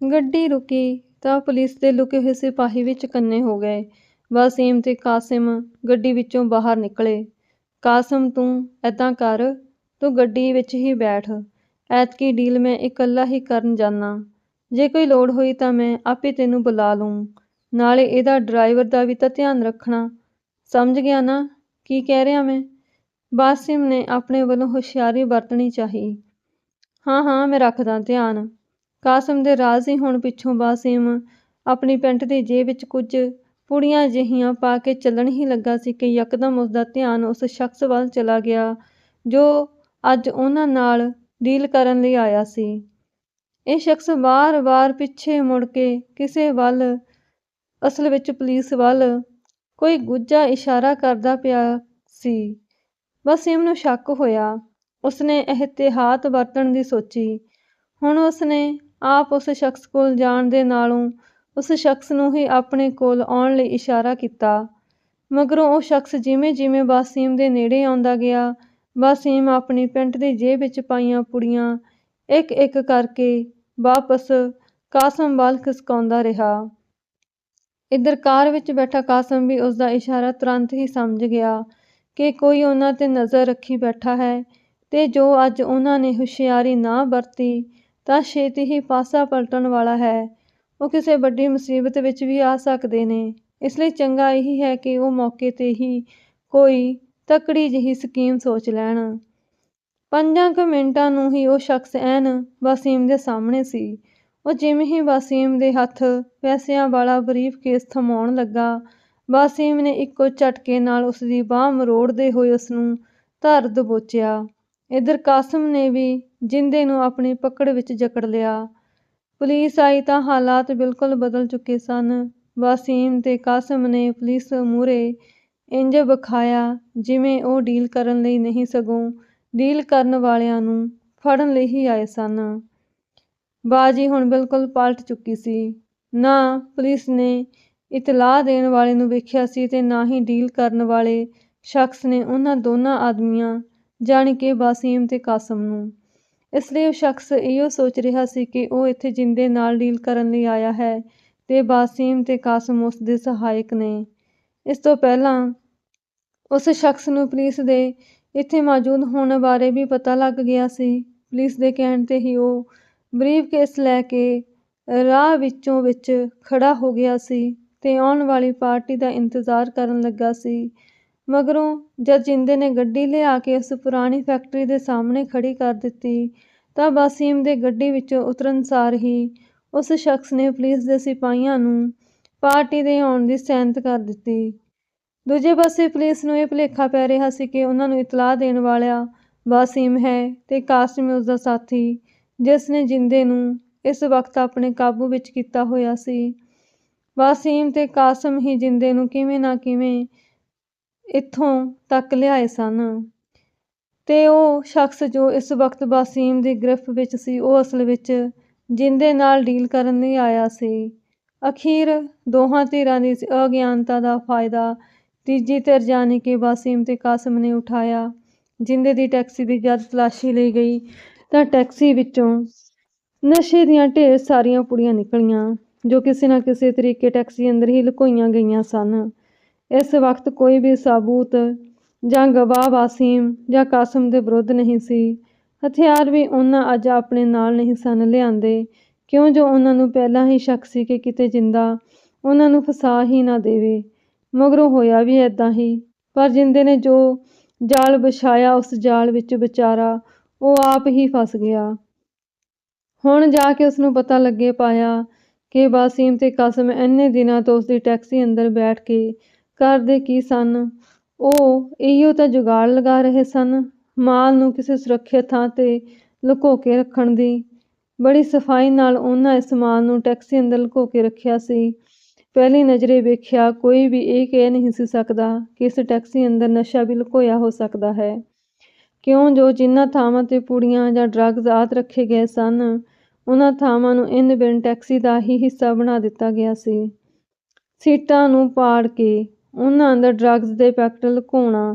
ਗੱਡੀ ਰੁਕੀ ਤਾਂ ਪੁਲਿਸ ਦੇ ਲੁਕੇ ਹੋਏ ਸਿਪਾਹੀ ਵੀ ਚਕੰਨੇ ਹੋ ਗਏ। ਵਾਸੀਮ ਤੇ ਕਾਸਿਮ ਗੱਡੀ ਵਿੱਚੋਂ ਬਾਹਰ ਨਿਕਲੇ। ਕਾਸਿਮ ਤੂੰ ਏਦਾਂ ਕਰ, ਤੂੰ ਗੱਡੀ ਵਿੱਚ ਹੀ ਬੈਠ। ਐਤਕੀ ਡੀਲ ਮੈਂ ਇਕੱਲਾ ਹੀ ਕਰਨ ਜਾਨਾਂ। ਜੇ ਕੋਈ ਲੋੜ ਹੋਈ ਤਾਂ ਮੈਂ ਆਪੇ ਤੈਨੂੰ ਬੁਲਾ ਲੂੰ। ਨਾਲੇ ਇਹਦਾ ਡਰਾਈਵਰ ਦਾ ਵੀ ਤਾਂ ਧਿਆਨ ਰੱਖਣਾ। ਸਮਝ ਗਿਆ ਨਾ ਕੀ ਕਹਿ ਰਿਹਾ ਮੈਂ?" ਵਾਸੀਮ ਨੇ ਆਪਣੇ ਵੱਲੋਂ ਹੁਸ਼ਿਆਰੀ ਵਰਤਣੀ ਚਾਹੀ। "ਹਾਂ ਹਾਂ ਮੈਂ ਰੱਖਦਾ ਧਿਆਨ।" ਕਾਸਮ ਦੇ ਰਾਜ਼ੀ ਹੋਣ ਪਿੱਛੋਂ ਬਾਸਿਮ ਆਪਣੀ ਪੈਂਟ ਦੀ ਜੇਬ ਵਿੱਚ ਕੁਝ ਪੁੜੀਆਂ ਜਿਹੀਆਂ ਪਾ ਕੇ ਚੱਲਣ ਹੀ ਲੱਗਾ ਸੀ ਕਿ ਯਕਦਮ ਉਸਦਾ ਧਿਆਨ ਉਸ ਸ਼ਖ਼ਸ ਵੱਲ ਚਲਾ ਗਿਆ ਜੋ ਅੱਜ ਉਹਨਾਂ ਨਾਲ ਡੀਲ ਕਰਨ ਲਈ ਆਇਆ ਸੀ। ਇਹ ਸ਼ਖ਼ਸ ਵਾਰ-ਵਾਰ ਪਿੱਛੇ ਮੁੜ ਕੇ ਕਿਸੇ ਵੱਲ, ਅਸਲ ਵਿੱਚ ਪੁਲਿਸ ਵੱਲ, ਕੋਈ ਗੁੱਝਾ ਇਸ਼ਾਰਾ ਕਰਦਾ ਪਿਆ ਸੀ। ਵਾਸੀਮ ਨੂੰ ਸ਼ੱਕ ਹੋਇਆ। ਉਸਨੇ ਇਹਤਿਆਤ ਵਰਤਣ ਦੀ ਸੋਚੀ। ਹੁਣ ਉਸਨੇ ਆਪ ਉਸ ਸ਼ਖ਼ਸ ਕੋਲ ਜਾਣ ਦੇ ਨਾਲੋਂ ਉਸ ਸ਼ਖ਼ਸ ਨੂੰ ਹੀ ਆਪਣੇ ਕੋਲ ਆਉਣ ਲਈ ਇਸ਼ਾਰਾ ਕੀਤਾ। ਮਗਰੋਂ ਉਹ ਸ਼ਖ਼ਸ ਜਿਵੇਂ-ਜਿਵੇਂ ਵਾਸੀਮ ਦੇ ਨੇੜੇ ਆਉਂਦਾ ਗਿਆ, ਬਾਸੀਮ ਆਪਣੀ ਪੈਂਟ ਦੀ ਜੇਬ ਵਿੱਚ ਪਾਈਆਂ ਪੁੜੀਆਂ ਇੱਕ-ਇੱਕ ਕਰਕੇ ਵਾਪਸ ਕਾਸਮ ਵੱਲ ਖਿਸਕਾਉਂਦਾ ਰਿਹਾ। ਇੱਧਰ ਕਾਰ ਵਿੱਚ ਬੈਠਾ ਕਾਸਮ ਵੀ ਉਸਦਾ ਇਸ਼ਾਰਾ ਤੁਰੰਤ ਹੀ ਸਮਝ ਗਿਆ ਕਿ ਕੋਈ ਉਹਨਾਂ 'ਤੇ ਨਜ਼ਰ ਰੱਖੀ ਬੈਠਾ ਹੈ ਤੇ ਜੋ ਅੱਜ ਉਹਨਾਂ ਨੇ ਹੁਸ਼ਿਆਰੀ ਨਾ ਵਰਤੀ ਤਾਂ ਛੇਤੀ ਹੀ ਪਾਸਾ ਪਲਟਣ ਵਾਲਾ ਹੈ। ਉਹ ਕਿਸੇ ਵੱਡੀ ਮੁਸੀਬਤ ਵਿੱਚ ਵੀ ਆ ਸਕਦੇ ਨੇ। ਇਸ ਲਈ ਚੰਗਾ ਇਹੀ ਹੈ ਕਿ ਉਹ ਮੌਕੇ 'ਤੇ ਹੀ ਕੋਈ ਤਕੜੀ ਜਿਹੀ ਸਕੀਮ ਸੋਚ ਲੈਣ। ਪੰਜਾਂ ਕੁ ਮਿੰਟਾਂ ਨੂੰ ਹੀ ਉਹ ਸ਼ਖ਼ਸ ਐਨ ਵਾਸੀਮ ਦੇ ਸਾਹਮਣੇ ਸੀ। ਉਹ ਜਿਵੇਂ ਹੀ ਵਾਸੀਮ ਦੇ ਹੱਥ ਪੈਸਿਆਂ ਵਾਲਾ ਬਰੀਫ ਕੇਸ ਥਮਾਉਣ ਲੱਗਾ, ਵਾਸੀਮ ਨੇ ਇੱਕੋ ਝਟਕੇ ਨਾਲ ਉਸਦੀ ਬਾਂਹ ਮਰੋੜਦੇ ਹੋਏ ਉਸਨੂੰ ਧਰ ਦਬੋਚਿਆ। ਇੱਧਰ ਕਾਸਮ ਨੇ ਵੀ ਜਿੰਦੇ ਨੂੰ ਆਪਣੀ ਪਕੜ ਵਿੱਚ ਜਕੜ ਲਿਆ। ਪੁਲਿਸ ਆਈ ਤਾਂ ਹਾਲਾਤ ਬਿਲਕੁਲ ਬਦਲ ਚੁੱਕੇ ਸਨ। ਵਾਸੀਮ ਤੇ ਕਾਸਮ ਨੇ ਪੁਲਿਸ ਮੂਹਰੇ ਇੰਜ ਵਿਖਾਇਆ ਜਿਵੇਂ ਉਹ ਡੀਲ ਕਰਨ ਲਈ ਨਹੀਂ ਸਗੋਂ ਡੀਲ ਕਰਨ ਵਾਲਿਆਂ ਨੂੰ ਫੜਨ ਲਈ ਹੀ ਆਏ ਸਨ। ਬਾਜ਼ੀ ਹੁਣ ਬਿਲਕੁਲ ਪਲਟ ਚੁੱਕੀ ਸੀ। ਨਾ ਪੁਲਿਸ ਨੇ ਇਤਲਾਹ ਦੇਣ ਵਾਲੇ ਨੂੰ ਵੇਖਿਆ ਸੀ ਤੇ ਨਾ ਹੀ ਡੀਲ ਕਰਨ ਵਾਲੇ ਸ਼ਖ਼ਸ ਨੇ ਉਹਨਾਂ ਦੋਨਾਂ ਆਦਮੀਆਂ, ਜਾਣੀ ਕਿ ਵਾਸੀਮ ਤੇ ਕਾਸਮ ਨੂੰ। ਇਸ ਲਈ ਉਹ ਸ਼ਖ਼ਸ ਇਹੋ ਸੋਚ ਰਿਹਾ ਸੀ ਕਿ ਉਹ ਇੱਥੇ ਜਿੰਦੇ ਨਾਲ ਡੀਲ ਕਰਨ ਲਈ ਆਇਆ ਹੈ ਤੇ ਵਾਸੀਮ ਤੇ ਉਸ ਦੇ ਸਹਾਇਕ ਨੇ। ਇਸ ਤੋਂ ਪਹਿਲਾਂ ਉਸ ਸ਼ਖ਼ਸ ਨੂੰ ਪੁਲਿਸ ਦੇ ਇੱਥੇ ਮੌਜੂਦ ਹੋਣ ਬਾਰੇ ਵੀ ਪਤਾ ਲੱਗ ਗਿਆ ਸੀ। ਪੁਲਿਸ ਦੇ ਕਹਿਣ 'ਤੇ ਹੀ ਉਹ ਬਰੀਫ ਕੇਸ ਲੈ ਕੇ ਰਾਹ ਵਿੱਚੋਂ ਵਿੱਚ ਖੜਾ ਹੋ ਗਿਆ ਸੀ ਤੇ ਆਉਣ ਵਾਲੀ ਪਾਰਟੀ ਦਾ ਇੰਤਜ਼ਾਰ ਕਰਨ ਲੱਗਾ ਸੀ। ਮਗਰੋਂ ਜਦ ਜਿੰਦੇ ਨੇ ਗੱਡੀ ਲਿਆ ਕੇ ਉਸ ਪੁਰਾਣੀ ਫੈਕਟਰੀ ਦੇ ਸਾਹਮਣੇ ਖੜੀ ਕਰ ਦਿੱਤੀ ਤਾਂ ਵਾਸੀਮ ਦੇ ਗੱਡੀ ਵਿੱਚੋਂ ਉਤਰਨ ਸਾਰ ਹੀ ਉਸ ਸ਼ਖ਼ਸ ਨੇ ਪੁਲਿਸ ਦੇ ਸਿਪਾਹੀਆਂ ਨੂੰ ਪਾਰਟੀ ਦੇ ਆਉਣ ਦੀ ਸਹਿਮਤ ਕਰ ਦਿੱਤੀ। ਦੂਜੇ ਪਾਸੇ ਪੁਲਿਸ ਨੂੰ ਇਹ ਭੁਲੇਖਾ ਪੈ ਰਿਹਾ ਸੀ ਕਿ ਉਹਨਾਂ ਨੂੰ ਇਤਲਾਹ ਦੇਣ ਵਾਲਾ ਵਾਸੀਮ ਹੈ ਤੇ ਕਾਸਿਮ ਉਸਦਾ ਸਾਥੀ, ਜਿਸ ਨੇ ਜਿੰਦੇ ਨੂੰ ਇਸ ਵਕਤ ਆਪਣੇ ਕਾਬੂ ਵਿੱਚ ਕੀਤਾ ਹੋਇਆ ਸੀ। ਵਾਸੀਮ ਤੇ ਕਾਸਮ ਹੀ ਜਿੰਦੇ ਨੂੰ ਕਿਵੇਂ ਨਾ ਕਿਵੇਂ ਇੱਥੋਂ ਤੱਕ ਲਿਆਏ ਸਨ ਤੇ ਉਹ ਸ਼ਖ਼ਸ ਜੋ ਇਸ ਵਕਤ ਵਾਸੀਮ ਦੀ ਗ੍ਰਿਫਤ ਵਿੱਚ ਸੀ, ਉਹ ਅਸਲ ਵਿੱਚ ਜਿੰਦੇ ਨਾਲ ਡੀਲ ਕਰਨ ਲਈ ਆਇਆ ਸੀ। ਅਖੀਰ ਦੋਹਾਂ ਧਿਰਾਂ ਦੀ ਅਗਿਆਨਤਾ ਦਾ ਫਾਇਦਾ ਤੀਜੀ ਧਿਰ ਜਾਣੀ ਕਿ ਵਾਸੀਮ ਤੇ ਕਾਸਮ ਨੇ ਉਠਾਇਆ। ਜਿੰਦੇ ਦੀ ਟੈਕਸੀ ਦੀ ਜਦ ਤਲਾਸ਼ੀ ਲਈ ਗਈ ਤਾਂ ਟੈਕਸੀ ਵਿੱਚੋਂ ਨਸ਼ੇ ਦੀਆਂ ਢੇਰ ਸਾਰੀਆਂ ਪੁੜੀਆਂ ਨਿਕਲੀਆਂ, ਜੋ ਕਿਸੇ ਨਾ ਕਿਸੇ ਤਰੀਕੇ ਟੈਕਸੀ ਅੰਦਰ ਹੀ ਲੁਕੋਈਆਂ ਗਈਆਂ ਸਨ। ਇਸ ਵਕਤ ਕੋਈ ਵੀ ਸਾਬੂਤ ਜਾਂ ਗਵਾਹ ਵਾਸੀਮ ਜਾਂ ਕਾਸਮ ਦੇ ਵਿਰੁੱਧ ਨਹੀਂ ਸੀ। ਹਥਿਆਰ ਵੀ ਉਹਨਾਂ ਅੱਜ ਆਪਣੇ ਨਾਲ ਨਹੀਂ ਸਨ ਲਿਆਂਦੇ ਕਿਉਂ ਜੋ ਉਹਨਾਂ ਨੂੰ ਪਹਿਲਾਂ ਹੀ ਸ਼ੱਕ ਸੀ ਕਿ ਕਿਤੇ ਜਿੰਦਾ ਉਹਨਾਂ ਨੂੰ ਫਸਾ ਹੀ ਨਾ ਦੇਵੇ। ਮਗਰੋਂ ਹੋਇਆ ਵੀ ਏਦਾਂ ਹੀ। ਪਰ ਜਿੰਦੇ ਨੇ ਜੋ ਜਾਲ ਵਿਛਾਇਆ ਉਸ ਜਾਲ ਵਿੱਚ ਵਿਚਾਰਾ, ਉਹ ਆਪ ਹੀ ਫਸ ਗਿਆ। ਹੁਣ ਜਾ ਕੇ ਉਸਨੂੰ ਪਤਾ ਲੱਗੇ ਪਾਇਆ ਕਿ ਵਾਸੀਮ ਤੇ ਕਾਸਿਮ ਇੰਨੇ ਦਿਨਾਂ ਤੋਂ ਉਸਦੀ ਟੈਕਸੀ ਅੰਦਰ ਬੈਠ ਕੇ ਕਰਦੇ ਕੀ ਸਨ। ਉਹ ਇਹੋ ਤਾਂ ਜੁਗਾੜ ਲਗਾ ਰਹੇ ਸਨ ਮਾਲ ਨੂੰ ਕਿਸੇ ਸੁਰੱਖਿਅਤ ਥਾਂ 'ਤੇ ਲੁਕੋ ਕੇ ਰੱਖਣ ਦੀ। ਬੜੀ ਸਫ਼ਾਈ ਨਾਲ ਉਹਨਾਂ ਇਸ ਮਾਲ ਨੂੰ ਟੈਕਸੀ ਅੰਦਰ ਲੁਕੋ ਕੇ ਰੱਖਿਆ ਸੀ। ਪਹਿਲੀ ਨਜ਼ਰੇ ਵੇਖਿਆ ਕੋਈ ਵੀ ਇਹ ਕਹਿ ਨਹੀਂ ਸੀ ਸਕਦਾ ਕਿ ਇਸ ਟੈਕਸੀ ਅੰਦਰ ਨਸ਼ਾ ਵੀ ਲੁਕੋਇਆ ਹੋ ਸਕਦਾ ਹੈ ਕਿਉਂ ਜੋ ਜਿਨ੍ਹਾਂ ਥਾਵਾਂ 'ਤੇ ਪੁੜੀਆਂ ਜਾਂ ਡਰੱਗਜ਼ ਆਦਿ ਰੱਖੇ ਗਏ ਸਨ, ਉਹਨਾਂ ਥਾਵਾਂ ਨੂੰ ਇੰਨ ਬਿਨ ਟੈਕਸੀ ਦਾ ਹੀ ਹਿੱਸਾ ਬਣਾ ਦਿੱਤਾ ਗਿਆ ਸੀ। ਸੀਟਾਂ ਨੂੰ ਪਾੜ ਕੇ ਉਹਨਾਂ ਅੰਦਰ ਡਰੱਗਸ ਦੇ ਪੈਕਟ ਲੁਕਾਉਣਾ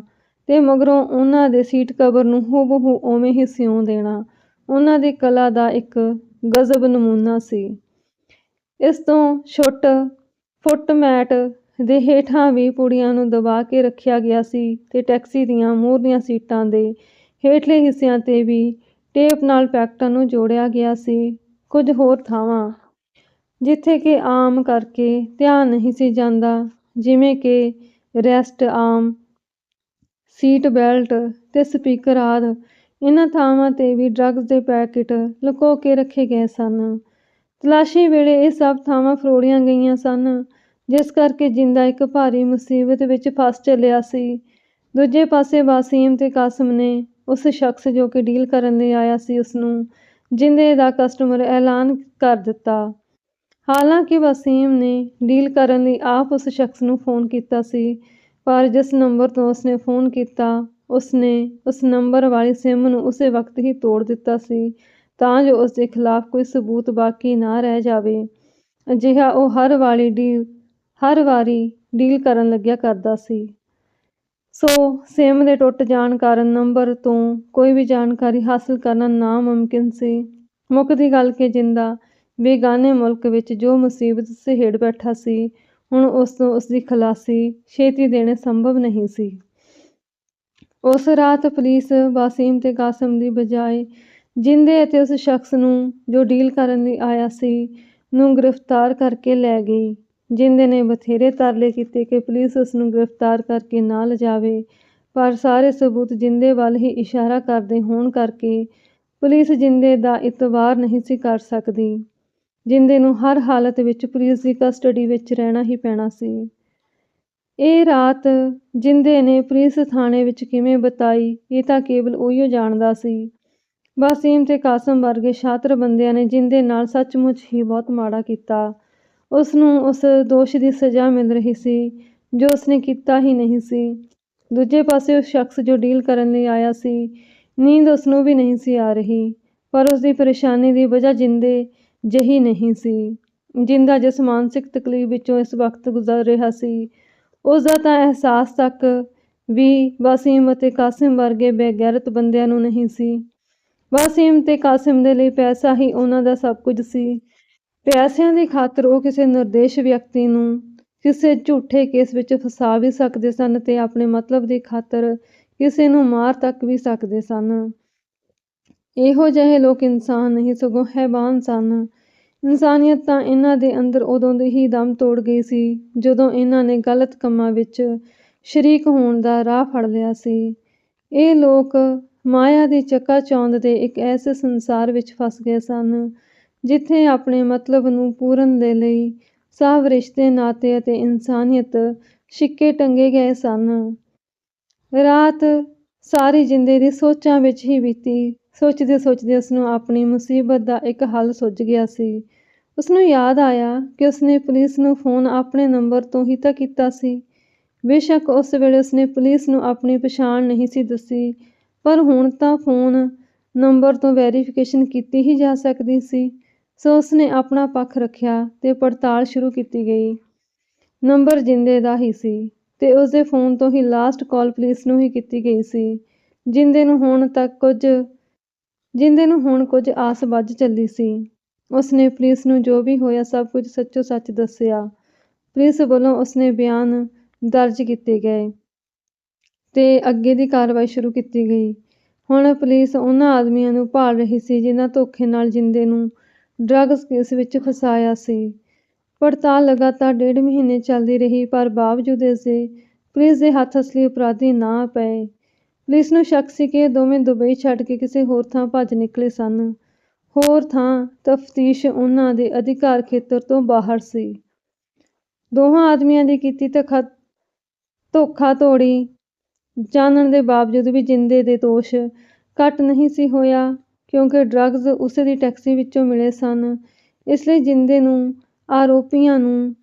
ਤੇ ਮਗਰੋਂ ਉਹਨਾਂ ਦੇ ਸੀਟ ਕਵਰ ਨੂੰ ਹੂਬਹੂ ਉਵੇਂ ਹੀ ਸਿਉਂ ਦੇਣਾ, ਉਹਨਾਂ ਦੀ ਕਲਾ ਦਾ ਇੱਕ ਗਜ਼ਬ ਨਮੂਨਾ ਸੀ। ਇਸ ਤੋਂ ਛੁੱਟ ਫੁੱਟ ਮੈਟ ਦੇ ਹੇਠਾਂ ਵੀ ਪੁੜੀਆਂ ਨੂੰ ਦਬਾ ਕੇ ਰੱਖਿਆ ਗਿਆ ਸੀ ਤੇ ਟੈਕਸੀ ਦੀਆਂ ਮੂਹਰਲੀਆਂ ਸੀਟਾਂ ਦੇ ਹੇਠਲੇ ਹਿੱਸਿਆਂ ਤੇ ਵੀ ਟੇਪ ਨਾਲ ਪੈਕਟਾਂ ਨੂੰ ਜੋੜਿਆ ਗਿਆ ਸੀ ਕੁਝ ਹੋਰ ਥਾਵਾਂ ਜਿੱਥੇ ਕਿ ਆਮ ਕਰਕੇ ਧਿਆਨ ਨਹੀਂ ਸੀ ਜਾਂਦਾ ਜਿਵੇਂ ਕਿ ਰੈਸਟ ਆਮ ਸੀਟ ਬੈਲਟ ਤੇ ਸਪੀਕਰ ਆਦਿ। ਇਹਨਾਂ ਥਾਵਾਂ ਤੇ ਵੀ ਡਰੱਗਸ ਦੇ ਪੈਕੇਟ ਲੁਕੋ ਕੇ ਰੱਖੇ ਗਏ ਸਨ। ਤਲਾਸ਼ੀ ਵੇਲੇ ਇਹ ਸਭ ਥਾਵਾਂ ਫਰੋੜੀਆਂ ਗਈਆਂ ਸਨ, ਜਿਸ ਕਰਕੇ ਜਿੰਦਾ ਇੱਕ ਭਾਰੀ ਮੁਸੀਬਤ ਵਿੱਚ ਫਸ ਚੱਲਿਆ ਸੀ। ਦੂਜੇ ਪਾਸੇ ਵਾਸੀਮ ਤੇ ਕਾਸਮ ਨੇ ਉਸ ਸ਼ਖਸ ਜੋ ਕਿ ਡੀਲ ਕਰਨ ਲਈ ਆਇਆ ਸੀ ਉਸ ਨੂੰ ਜਿੰਦੇ ਦਾ ਕਸਟਮਰ ਐਲਾਨ ਕਰ ਦਿੱਤਾ। ਹਾਲਾਂਕਿ ਵਸੀਮ ਨੇ ਡੀਲ ਕਰਨ ਲਈ ਆਪ ਉਸ ਸ਼ਖਸ ਨੂੰ ਫੋਨ ਕੀਤਾ ਸੀ, ਪਰ ਜਿਸ ਨੰਬਰ ਤੋਂ ਉਸਨੇ ਫੋਨ ਕੀਤਾ, ਉਸਨੇ ਉਸ ਨੰਬਰ ਵਾਲੀ ਸਿਮ ਨੂੰ ਉਸੇ ਵਕਤ ਹੀ ਤੋੜ ਦਿੱਤਾ ਸੀ, ਤਾਂ ਜੋ ਉਸ ਦੇ ਖਿਲਾਫ ਕੋਈ ਸਬੂਤ ਬਾਕੀ ਨਾ ਰਹਿ ਜਾਵੇ। ਅਜਿਹਾ ਉਹ ਹਰ ਵਾਲੀ ਡੀਲ, ਹਰ ਵਾਰੀ ਡੀਲ ਕਰਨ ਲੱਗਿਆ ਕਰਦਾ ਸੀ। ਸੋ ਸਿਮ ਦੇ ਟੁੱਟ ਜਾਣ ਕਾਰਨ ਨੰਬਰ ਤੋਂ ਕੋਈ ਵੀ ਜਾਣਕਾਰੀ ਹਾਸਲ ਕਰਨਾ ਨਾ ਮੁਮਕਿਨ ਸੀ। ਮੁੱਕਦੀ ਗੱਲ ਕਿ ਜਿੰਦਾ ਬੇਗਾਨੇ ਮੁਲਕ ਵਿੱਚ ਜੋ ਮੁਸੀਬਤ ਸਹੇੜ ਬੈਠਾ ਸੀ, ਹੁਣ ਉਸ ਤੋਂ ਉਸ ਦੀ ਖਲਾਸੀ ਛੇਤੀ ਦੇਣੇ ਸੰਭਵ ਨਹੀਂ ਸੀ। ਉਸ ਰਾਤ ਪੁਲਿਸ ਵਾਸੀਮ ਤੇ ਕਾਸਮ ਦੀ ਬਜਾਏ ਜਿੰਦੇ ਅਤੇ ਉਸ ਸ਼ਖਸ ਨੂੰ ਜੋ ਡੀਲ ਕਰਨ ਲਈ ਆਇਆ ਸੀ, ਨੂੰ ਗ੍ਰਿਫਤਾਰ ਕਰਕੇ ਲੈ ਗਈ। ਜਿੰਦੇ ਨੇ ਬਥੇਰੇ ਤਰਲੇ ਕੀਤੇ ਕਿ ਪੁਲਿਸ ਉਸ ਨੂੰ ਗ੍ਰਿਫਤਾਰ ਕਰਕੇ ਨਾ ਲਿਜਾਵੇ, ਪਰ ਸਾਰੇ ਸਬੂਤ ਜਿੰਦੇ ਵੱਲ ਹੀ ਇਸ਼ਾਰਾ ਕਰਦੇ ਹੋਣ ਕਰਕੇ ਪੁਲਿਸ ਜਿੰਦੇ ਦਾ ਇਤਬਾਰ ਨਹੀਂ ਸੀ ਕਰ ਸਕਦੀ। ਜਿੰਦੇ ਨੂੰ ਹਰ ਹਾਲਤ ਵਿੱਚ ਪੁਲਿਸ ਦੀ ਕਸਟਡੀ ਵਿੱਚ ਰਹਿਣਾ ਹੀ ਪੈਣਾ ਸੀ। ਇਹ ਰਾਤ ਜਿੰਦੇ ਨੇ ਪੁਲਿਸ ਥਾਣੇ ਵਿੱਚ ਕਿਵੇਂ ਬਤਾਈ, ਇਹ ਤਾਂ ਕੇਵਲ ਉਹੀਓ ਜਾਣਦਾ ਸੀ। ਵਾਸੀਮ ਤੇ ਕਾਸਮ ਵਰਗੇ ਸ਼ਾਤਰ ਬੰਦਿਆਂ ਨੇ ਜਿੰਦੇ ਨਾਲ ਸੱਚਮੁੱਚ ਹੀ ਬਹੁਤ ਮਾੜਾ ਕੀਤਾ। ਉਸ ਨੂੰ ਉਸ ਦੋਸ਼ ਦੀ ਸਜ਼ਾ ਮਿਲ ਰਹੀ ਸੀ, ਜੋ ਉਸਨੇ ਕੀਤਾ ਹੀ ਨਹੀਂ ਸੀ। ਦੂਜੇ ਪਾਸੇ ਉਹ ਸ਼ਖਸ ਜੋ ਡੀਲ ਕਰਨ ਲਈ ਆਇਆ ਸੀ, ਨੀਂਦ ਉਸ ਨੂੰ ਵੀ ਨਹੀਂ ਸੀ ਆ ਰਹੀ, ਪਰ ਉਸ ਦੀ ਪਰੇਸ਼ਾਨੀ ਦੀ ਵਜ੍ਹਾ ਜਿੰਦੇ ਜਹੀ ਨਹੀਂ ਸੀ। ਜਿੰਦਾ ਜਿਸ ਮਾਨਸਿਕ ਤਕਲੀਫ ਵਿੱਚੋਂ ਇਸ ਵਕਤ ਗੁਜ਼ਰ ਰਿਹਾ ਸੀ, ਉਸ ਦਾ ਤਾਂ ਅਹਿਸਾਸ ਤੱਕ ਵੀ ਵਾਸੀਮ ਅਤੇ ਕਾਸਿਮ ਵਰਗੇ ਬੇਗੈਰਤ ਬੰਦਿਆਂ ਨੂੰ ਨਹੀਂ ਸੀ। ਵਾਸੀਮ ਤੇ ਕਾਸਿਮ ਦੇ ਲਈ ਪੈਸਾ ਹੀ ਉਹਨਾਂ ਦਾ ਸਭ ਕੁਝ ਸੀ। ਪੈਸਿਆਂ ਦੀ ਖਾਤਰ ਉਹ ਕਿਸੇ ਨਿਰਦੇਸ਼ ਵਿਅਕਤੀ ਨੂੰ ਕਿਸੇ ਝੂਠੇ ਕੇਸ ਵਿੱਚ ਫਸਾ ਵੀ ਸਕਦੇ ਸਨ ਤੇ ਆਪਣੇ ਮਤਲਬ ਦੀ ਖਾਤਰ ਕਿਸੇ ਨੂੰ ਮਾਰ ਤੱਕ ਵੀ ਸਕਦੇ ਸਨ। ਇਹੋ ਜਿਹੇ ਲੋਕ ਇਨਸਾਨ ਨਹੀਂ, ਸਗੋਂ ਹੈਵਾਨ ਸਨ। ਇਨਸਾਨੀਅਤ ਤਾਂ ਇਹਨਾਂ ਦੇ ਅੰਦਰ ਉਦੋਂ ਦੀ ਹੀ ਦਮ ਤੋੜ ਗਈ ਸੀ, ਜਦੋਂ ਇਹਨਾਂ ਨੇ ਗਲਤ ਕੰਮਾਂ ਵਿੱਚ ਸ਼ਰੀਕ ਹੋਣ ਦਾ ਰਾਹ ਫੜ ਲਿਆ ਸੀ। ਇਹ ਲੋਕ ਮਾਇਆ ਦੀ ਚੱਕਾ ਚੌਂਦ ਦੇ ਇੱਕ ਐਸੇ ਸੰਸਾਰ ਵਿੱਚ ਫਸ ਗਏ ਸਨ, ਜਿੱਥੇ ਆਪਣੇ ਮਤਲਬ ਨੂੰ ਪੂਰਨ ਦੇ ਲਈ ਸਭ ਰਿਸ਼ਤੇ, ਨਾਤੇ ਅਤੇ ਇਨਸਾਨੀਅਤ ਛਿੱਕੇ ਟੰਗੇ ਗਏ ਸਨ। ਰਾਤ ਸਾਰੀ ਜਿੰਦੇ ਦੀ ਸੋਚਾਂ ਵਿੱਚ ਹੀ ਬੀਤੀ। ਸੋਚਦੇ ਸੋਚਦੇ ਉਸ ਨੂੰ ਆਪਣੀ ਮੁਸੀਬਤ ਦਾ ਇੱਕ ਹੱਲ ਸੁੱਝ ਗਿਆ ਸੀ। ਉਸ ਨੂੰ ਯਾਦ ਆਇਆ ਕਿ ਉਸਨੇ ਪੁਲਿਸ ਨੂੰ ਫੋਨ ਆਪਣੇ ਨੰਬਰ ਤੋਂ ਹੀ ਤਾਂ ਕੀਤਾ ਸੀ। ਬੇਸ਼ੱਕ ਉਸ ਵੇਲੇ ਉਸਨੇ ਪੁਲਿਸ ਨੂੰ ਆਪਣੀ ਪਛਾਣ ਨਹੀਂ ਸੀ ਦੱਸੀ, ਪਰ ਹੁਣ ਤਾਂ ਫੋਨ ਨੰਬਰ ਤੋਂ ਵੈਰੀਫਿਕੇਸ਼ਨ ਕੀਤੀ ਹੀ ਜਾ ਸਕਦੀ ਸੀ। ਸੋ ਉਸਨੇ ਆਪਣਾ ਪੱਖ ਰੱਖਿਆ ਤੇ ਪੜਤਾਲ ਸ਼ੁਰੂ ਕੀਤੀ ਗਈ। ਨੰਬਰ ਜਿੰਦੇ ਦਾ ਹੀ ਸੀ ਤੇ ਉਸਦੇ ਫੋਨ ਤੋਂ ਹੀ ਲਾਸਟ ਕਾਲ ਪੁਲਿਸ ਨੂੰ ਹੀ ਕੀਤੀ ਗਈ ਸੀ। ਜਿੰਦੇ ਨੂੰ ਹੁਣ ਤੱਕ ਕੁਝ ਜਿੰਦੇ ਨੂੰ ਹੁਣ ਕੁਝ ਆਸ ਵੱਜ ਚੱਲੀ ਸੀ। ਉਸਨੇ ਪੁਲਿਸ ਨੂੰ ਜੋ ਵੀ ਹੋਇਆ ਸਭ ਕੁਝ ਸੱਚੋ ਸੱਚ ਦੱਸਿਆ। ਪੁਲਿਸ ਵੱਲੋਂ ਉਸਨੇ ਬਿਆਨ ਦਰਜ ਕੀਤੇ ਗਏ ਤੇ ਅੱਗੇ ਦੀ ਕਾਰਵਾਈ ਸ਼ੁਰੂ ਕੀਤੀ ਗਈ। ਹੁਣ ਪੁਲਿਸ ਉਹਨਾਂ ਆਦਮੀਆਂ ਨੂੰ ਭਾਲ ਰਹੀ ਸੀ ਜਿਨ੍ਹਾਂ ਧੋਖੇ ਨਾਲ ਜਿੰਦੇ ਨੂੰ ਡਰੱਗਸ ਕੇਸ ਵਿੱਚ ਫਸਾਇਆ ਸੀ। ਪੜਤਾਲ ਲਗਾਤਾਰ ਡੇਢ ਮਹੀਨੇ ਚੱਲਦੀ ਰਹੀ ਪਰ ਬਾਵਜੂਦ ਇਸ ਦੇ ਪੁਲਿਸ ਦੇ ਹੱਥ ਅਸਲੀ ਅਪਰਾਧੀ ਨਾ ਪਏ। ਪੁਲਿਸ ਨੂੰ ਸ਼ੱਕ ਸੀ ਕਿ ਇਹ ਦੋਵੇਂ ਦੁਬਈ ਛੱਡ ਕੇ ਕਿਸੇ ਹੋਰ ਥਾਂ ਭੱਜ ਨਿਕਲੇ ਸਨ। ਹੋਰ ਥਾਂ ਤਫਤੀਸ਼ ਉਹਨਾਂ ਦੇ ਅਧਿਕਾਰ ਖੇਤਰ ਤੋਂ ਬਾਹਰ ਸੀ। ਦੋਹਾਂ ਆਦਮੀਆਂ ਦੀ ਕੀਤੀ ਤਖਤ ਧੋਖਾ ਧੋੜੀ ਜਾਣਨ ਦੇ ਬਾਵਜੂਦ ਵੀ ਜਿੰਦੇ ਦੇ ਦੋਸ਼ ਘੱਟ ਨਹੀਂ ਸੀ ਹੋਇਆ, ਕਿਉਂਕਿ ਡਰੱਗਜ਼ ਉਸੇ ਦੀ ਟੈਕਸੀ ਵਿੱਚੋਂ ਮਿਲੇ ਸਨ। ਇਸ ਲਈ ਜਿੰਦੇ ਨੂੰ ਆਰੋਪੀਆਂ ਨੂੰ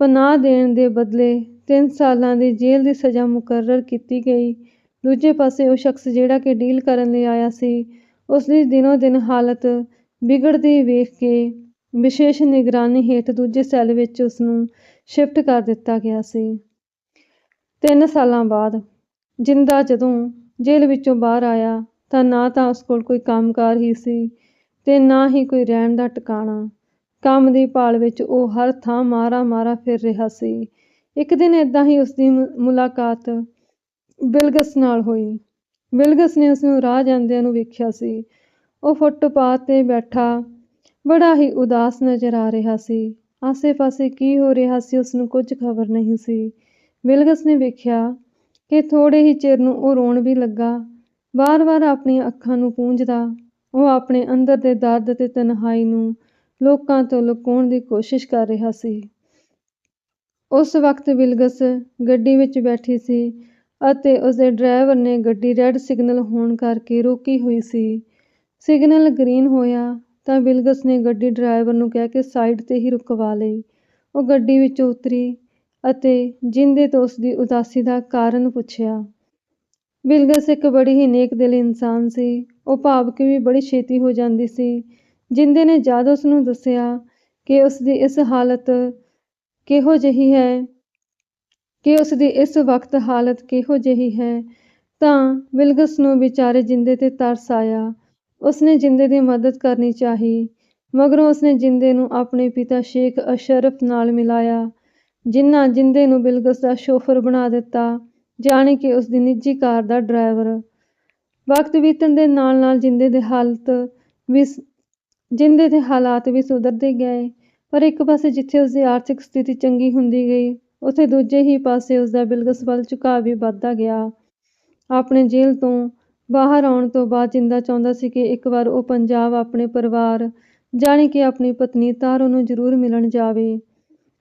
ਪਨਾਹ ਦੇਣ ਦੇ ਬਦਲੇ 3 ਸਾਲਾਂ ਦੀ ਜੇਲ੍ਹ ਦੀ ਸਜ਼ਾ ਮੁਕਰਰ ਕੀਤੀ ਗਈ। ਦੂਜੇ ਪਾਸੇ ਉਹ ਸ਼ਖਸ ਜਿਹੜਾ ਕਿ ਡੀਲ ਕਰਨ ਲਈ ਆਇਆ ਸੀ ਉਸ ਦੀ ਦਿਨੋ ਦਿਨ ਹਾਲਤ ਵਿਗੜਦੀ ਵੇਖ ਕੇ ਵਿਸ਼ੇਸ਼ ਨਿਗਰਾਨੀ ਹੇਠ ਦੂਜੇ ਸੈੱਲ ਵਿੱਚ ਉਸ ਨੂੰ ਸ਼ਿਫਟ ਕਰ ਦਿੱਤਾ ਗਿਆ ਸੀ 3 ਸਾਲਾਂ ਬਾਅਦ, ਜਿੰਦਾ ਜਦੋਂ ਜੇਲ੍ਹ ਵਿੱਚੋਂ ਬਾਹਰ ਆਇਆ, ਤਾਂ ਨਾ ਤਾਂ ਉਸ ਕੋਲ ਕੋਈ ਕੰਮਕਾਰ ਹੀ ਸੀ ਤੇ ਨਾ ਹੀ ਕੋਈ ਰਹਿਣ ਦਾ ਟਿਕਾਣਾ ਕੰਮ ਦੀ ਭਾਲ ਵਿੱਚ ਉਹ ਹਰ ਥਾਂ ਮਾਰਾ-ਮਾਰਾ ਫਿਰ ਰਿਹਾ ਸੀ। ਇੱਕ ਦਿਨ ਏਦਾਂ ਹੀ ਉਸਦੀ ਮੁਲਾਕਾਤ ਬਿਲਗਸ ਨਾਲ ਹੋਈ। ਬਿਲਗਸ ਨੇ ਉਸਨੂੰ ਰਾਹ ਜਾਂਦਿਆਂ ਨੂੰ ਵੇਖਿਆ ਸੀ। ਉਹ ਫੁੱਟਪਾਥ 'ਤੇ ਬੈਠਾ ਬੜਾ ਹੀ ਉਦਾਸ ਨਜ਼ਰ ਆ ਰਿਹਾ ਸੀ। ਆਸੇ-ਪਾਸੇ ਕੀ ਹੋ ਰਿਹਾ ਸੀ ਉਸਨੂੰ ਕੁਝ ਖ਼ਬਰ ਨਹੀਂ ਸੀ। ਬਿਲਗਸ ਨੇ ਵੇਖਿਆ ਕਿ ਥੋੜੇ ਹੀ ਚਿਰ ਨੂੰ ਉਹ ਰੋਣ ਵੀ ਲੱਗਾ। ਵਾਰ-ਵਾਰ ਆਪਣੀਆਂ ਅੱਖਾਂ ਨੂੰ ਪੂੰਝਦਾ, ਉਹ ਆਪਣੇ ਅੰਦਰ ਦੇ ਦਰਦ ਤੇ ਤਨਹਾਈ ਨੂੰ ਲੋਕਾਂ ਤੋਂ ਲੁਕਾਉਣ ਦੀ ਕੋਸ਼ਿਸ਼ ਕਰ ਰਿਹਾ ਸੀ। ਉਸ ਵਕਤ ਬਿਲਗਸ ਗੱਡੀ ਵਿੱਚ ਬੈਠੀ ਸੀ ਅਤੇ ਉਸਦੇ ਡਰਾਈਵਰ ਨੇ ਗੱਡੀ ਰੈੱਡ ਸਿਗਨਲ ਹੋਣ ਕਰਕੇ ਰੋਕੀ ਹੋਈ ਸੀ। ਸਿਗਨਲ ਗ੍ਰੀਨ ਹੋਇਆ ਤਾਂ ਬਿਲਗਸ ਨੇ ਗੱਡੀ ਡਰਾਈਵਰ ਨੂੰ ਕਹਿ ਕੇ ਸਾਈਡ 'ਤੇ ਹੀ ਰੁਕਵਾ ਲਈ। ਉਹ ਗੱਡੀ ਵਿੱਚੋਂ ਉਤਰੀ ਅਤੇ ਜਿੰਦੇ ਤੋਂ ਉਸਦੀ ਉਦਾਸੀ ਦਾ ਕਾਰਨ ਪੁੱਛਿਆ। ਬਿਲਗਸ ਇੱਕ ਬੜੀ ਹੀ ਨੇਕ-ਦਿਲ ਇਨਸਾਨ ਸੀ। ਉਹ ਭਾਵਕ ਵੀ ਬੜੀ ਛੇਤੀ ਹੋ ਜਾਂਦੀ ਸੀ। ਜਿੰਦੇ ਨੇ ਜਦ ਉਸਨੂੰ ਦੱਸਿਆ ਕਿ ਉਸਦੀ ਇਸ ਹਾਲਤ ਕਿਹੋ ਜਿਹੀ ਹੈ ਕਿ ਉਸਦੀ ਇਸ ਵਕਤ ਹਾਲਤ ਕਿਹੋ ਜਿਹੀ ਹੈ ਤਾਂ ਬਿਲਗਸ ਨੂੰ ਵਿਚਾਰੇ ਜਿੰਦੇ 'ਤੇ ਤਰਸ ਆਇਆ। ਉਸਨੇ ਜਿੰਦੇ ਦੀ ਮਦਦ ਕਰਨੀ ਚਾਹੀ। ਮਗਰੋਂ ਉਸਨੇ ਜਿੰਦੇ ਨੂੰ ਆਪਣੇ ਪਿਤਾ ਸ਼ੇਖ ਅਸ਼ਰਫ ਨਾਲ ਮਿਲਾਇਆ, ਜਿਨ੍ਹਾਂ ਜਿੰਦੇ ਨੂੰ ਬਿਲਗਸ ਦਾ ਸ਼ੋਫਰ ਬਣਾ ਦਿੱਤਾ, ਜਾਣੀ ਕਿ ਉਸਦੀ ਨਿੱਜੀ ਕਾਰ ਦਾ ਡਰਾਈਵਰ। ਵਕਤ ਬੀਤਣ ਦੇ ਨਾਲ-ਨਾਲ ਜਿੰਦੇ ਦੇ ਹਾਲਤ ਵੀ ਜਿੰਦੇ ਦੇ ਹਾਲਾਤ ਵੀ ਸੁਧਰਦੇ ਗਏ, ਪਰ ਇੱਕ ਪਾਸੇ ਜਿੱਥੇ ਉਸਦੀ ਆਰਥਿਕ ਸਥਿਤੀ ਚੰਗੀ ਹੁੰਦੀ ਗਈ, ਉੱਥੇ ਦੂਜੇ ਹੀ ਪਾਸੇ ਉਸਦਾ ਬਿਲਗਸ ਵੱਲ ਝੁਕਾਅ ਵੀ ਵੱਧਦਾ ਗਿਆ। ਆਪਣੇ ਜੇਲ੍ਹ ਤੋਂ ਬਾਹਰ ਆਉਣ ਤੋਂ ਬਾਅਦ ਜਿੰਦਾ ਚਾਹੁੰਦਾ ਸੀ ਕਿ ਇੱਕ ਵਾਰ ਉਹ ਪੰਜਾਬ ਆਪਣੇ ਪਰਿਵਾਰ, ਜਾਣੀ ਕਿ ਆਪਣੀ ਪਤਨੀ ਤਾਰੋ ਨੂੰ ਜ਼ਰੂਰ ਮਿਲਣ ਜਾਵੇ।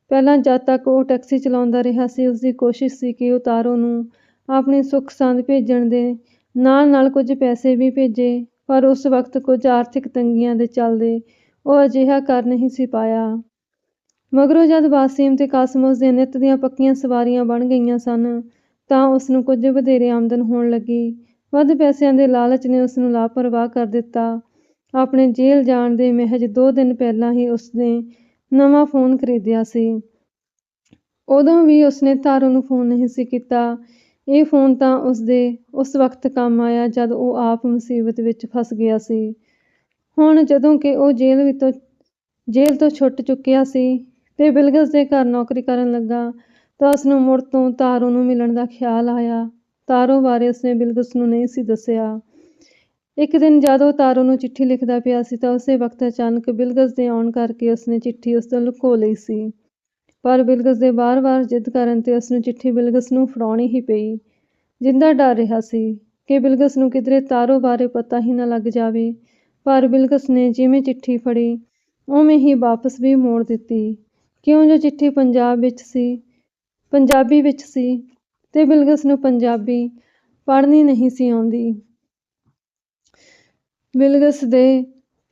ਪਹਿਲਾਂ ਜਦ ਤੱਕ ਉਹ ਟੈਕਸੀ ਚਲਾਉਂਦਾ ਰਿਹਾ ਸੀ, ਉਸਦੀ ਕੋਸ਼ਿਸ਼ ਸੀ ਕਿ ਉਹ ਤਾਰੋ ਨੂੰ ਆਪਣੀ ਸੁੱਖ-ਸਾਂਦ ਭੇਜਣ ਦੇ ਨਾਲ-ਨਾਲ ਕੁਝ ਪੈਸੇ ਵੀ ਭੇਜੇ, ਪਰ ਉਸ ਵਕਤ ਕੁਝ ਆਰਥਿਕ ਤੰਗੀਆਂ ਦੇ ਚੱਲਦੇ ਉਹ ਅਜਿਹਾ ਕਰ ਨਹੀਂ ਸੀ ਪਾਇਆ। ਮਗਰੋਂ ਜਦ ਵਾਸੀਮ ਤੇ ਕਾਸਮ ਉਸ ਉਸਦੀਆਂ ਨਿੱਤ ਦੀਆਂ ਪੱਕੀਆਂ ਸਵਾਰੀਆਂ ਬਣ ਗਈਆਂ ਸਨ, ਤਾਂ ਉਸਨੂੰ ਕੁਝ ਵਧੇਰੇ ਆਮਦਨ ਹੋਣ ਲੱਗੀ। ਵੱਧ ਪੈਸਿਆਂ ਦੇ ਲਾਲਚ ਨੇ ਉਸਨੂੰ ਲਾਪਰਵਾਹ ਕਰ ਦਿੱਤਾ। ਆਪਣੇ ਜੇਲ੍ਹ ਜਾਣ ਦੇ ਮਹਿਜ਼ ਦੋ ਦਿਨ ਪਹਿਲਾਂ ਹੀ ਉਸਨੇ ਨਵਾਂ ਫ਼ੋਨ ਖਰੀਦਿਆ ਸੀ। ਉਦੋਂ ਵੀ ਉਸਨੇ ਤਾਰੋ ਨੂੰ ਫ਼ੋਨ ਨਹੀਂ ਸੀ ਕੀਤਾ। ਇਹ ਫ਼ੋਨ ਤਾਂ ਉਸਦੇ ਉਸ ਵਕਤ ਕੰਮ ਆਇਆ ਜਦ ਉਹ ਆਪ ਮੁਸੀਬਤ ਵਿੱਚ ਫਸ ਗਿਆ ਸੀ। ਹੁਣ ਜਦੋਂ ਕਿ ਉਹ ਜੇਲ੍ਹ ਵਿੱਚੋਂ ਜੇਲ੍ਹ ਤੋਂ ਛੁੱਟ ਚੁੱਕਿਆ ਸੀ ਤੇ ਬਿਲਗਸ ਦੇ ਘਰ ਨੌਕਰੀ ਕਰਨ ਲੱਗਾ, ਤਾਂ ਉਸਨੂੰ ਮੁੜ ਤੋਂ ਤਾਰੋ ਨੂੰ ਮਿਲਣ ਦਾ ਖ਼ਿਆਲ ਆਇਆ। ਤਾਰੋ ਬਾਰੇ ਉਸਨੇ ਬਿਲਗਸ ਨੂੰ ਨਹੀਂ ਸੀ ਦੱਸਿਆ। ਇੱਕ ਦਿਨ ਜਦ ਉਹ ਤਾਰੋ ਨੂੰ ਚਿੱਠੀ ਲਿਖਦਾ ਪਿਆ ਸੀ ਤਾਂ ਉਸੇ ਵਕਤ ਅਚਾਨਕ ਬਿਲਗਸ ਦੇ ਆਉਣ ਕਰਕੇ ਉਸਨੇ ਚਿੱਠੀ ਉਸ ਤੋਂ ਲੁਕੋ ਲਈ ਸੀ। ਪਰ ਬਿਲਗਸ ਦੇ ਵਾਰ-ਵਾਰ ਜ਼ਿੱਦ ਕਰਨ 'ਤੇ ਉਸਨੂੰ ਚਿੱਠੀ ਬਿਲਗਸ ਨੂੰ ਫੜਾਉਣੀ ਹੀ ਪਈ। ਜਿੰਦਾ ਡਰ ਰਿਹਾ ਸੀ ਕਿ ਬਿਲਗਸ ਨੂੰ ਕਿਧਰੇ ਤਾਰੋ ਬਾਰੇ ਪਤਾ ਹੀ ਨਾ ਲੱਗ ਜਾਵੇ, ਪਰ ਬਿਲਗਸ ਨੇ ਜਿਵੇਂ ਚਿੱਠੀ ਫੜੀ, ਉਵੇਂ ਹੀ ਵਾਪਸ ਵੀ ਮੋੜ ਦਿੱਤੀ, ਕਿਉਂ ਜੋ ਚਿੱਠੀ ਪੰਜਾਬ ਵਿੱਚ ਸੀ ਪੰਜਾਬੀ ਵਿੱਚ ਸੀ ਤੇ ਬਿਲਗਸ ਨੂੰ ਪੰਜਾਬੀ ਪੜ੍ਹਨੀ ਨਹੀਂ ਸੀ ਆਉਂਦੀ। ਬਿਲਗਸ ਦੇ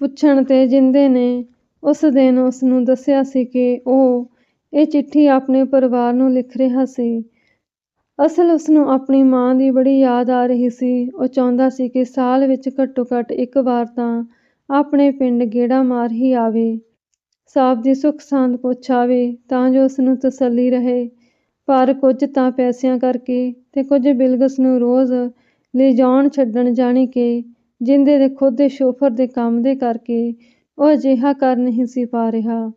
ਪੁੱਛਣ 'ਤੇ ਜਿੰਦੇ ਨੇ ਉਸ ਦਿਨ ਉਸਨੂੰ ਦੱਸਿਆ ਸੀ ਕਿ ਉਹ ਇਹ ਚਿੱਠੀ ਆਪਣੇ ਪਰਿਵਾਰ ਨੂੰ ਲਿਖ ਰਿਹਾ ਸੀ। ਅਸਲ ਉਸਨੂੰ ਆਪਣੀ ਮਾਂ ਦੀ ਬੜੀ ਯਾਦ ਆ ਰਹੀ ਸੀ। ਉਹ ਚਾਹੁੰਦਾ ਸੀ ਕਿ ਸਾਲ ਵਿੱਚ ਘੱਟੋ-ਘੱਟ ਇੱਕ ਵਾਰ ਤਾਂ ਆਪਣੇ ਪਿੰਡ ਗੇੜਾ ਮਾਰ ਹੀ ਆਵੇ, ਸਭ ਦੀ ਸੁੱਖ-ਸਾਂਦ ਪੁੱਛ ਤਾਂ ਜੋ ਉਸਨੂੰ ਤਸੱਲੀ ਰਹੇ। ਪਰ ਕੁਝ ਤਾਂ ਪੈਸਿਆਂ ਕਰਕੇ ਤੇ ਕੁਝ ਬਿਲਗਸ ਨੂੰ ਰੋਜ਼ ਲਿਜਾਉਣ-ਛੱਡਣ ਜਾਣੀ ਕਿ ਜਿੰਦੇ ਦੇ ਖੁਦ ਦੇ ਸ਼ੋਫਰ ਦੇ ਕੰਮ ਦੇ ਕਰਕੇ ਉਹ ਅਜਿਹਾ ਕਰ ਨਹੀਂ ਸੀ ਪਾ ਰਿਹਾ।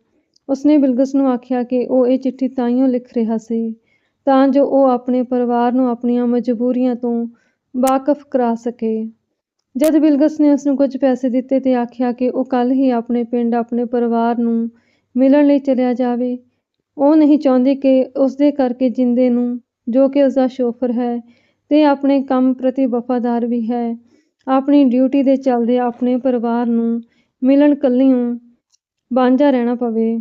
ਉਸਨੇ ਬਿਲਗਸ ਨੂੰ ਆਖਿਆ ਕਿ ਉਹ ਇਹ ਚਿੱਠੀ ਤਾਂਹੀਓਂ ਲਿਖ ਰਿਹਾ ਸੀ, ਤਾਂ ਜੋ ਉਹ ਆਪਣੇ ਪਰਿਵਾਰ ਨੂੰ ਆਪਣੀਆਂ ਮਜਬੂਰੀਆਂ ਤੋਂ ਵਾਕਫ਼ ਕਰਾ ਸਕੇ। ਜਦ ਬਿਲਗਸ ਨੇ ਉਸਨੂੰ ਕੁਝ ਪੈਸੇ ਦਿੱਤੇ ਤੇ ਆਖਿਆ ਕਿ ਉਹ ਕੱਲ੍ਹ ਹੀ ਆਪਣੇ ਪਿੰਡ ਆਪਣੇ ਪਰਿਵਾਰ ਨੂੰ ਮਿਲਣ ਲਈ ਚਲਿਆ ਜਾਵੇ, ਉਹ ਨਹੀਂ ਚਾਹੁੰਦੀ ਕਿ ਉਸਦੇ ਕਰਕੇ ਜਿੰਦੇ ਨੂੰ, ਜੋ ਕਿ ਉਸਦਾ ਸ਼ੋਫਰ ਹੈ ਤੇ ਆਪਣੇ ਕੰਮ ਪ੍ਰਤੀ ਵਫ਼ਾਦਾਰ ਵੀ ਹੈ, ਆਪਣੀ ਡਿਊਟੀ ਦੇ ਚੱਲਦੇ ਆਪਣੇ ਪਰਿਵਾਰ ਨੂੰ ਮਿਲਣ ਕੱਲਿਓਂ ਵਾਂਝਾ ਰਹਿਣਾ ਪਵੇ।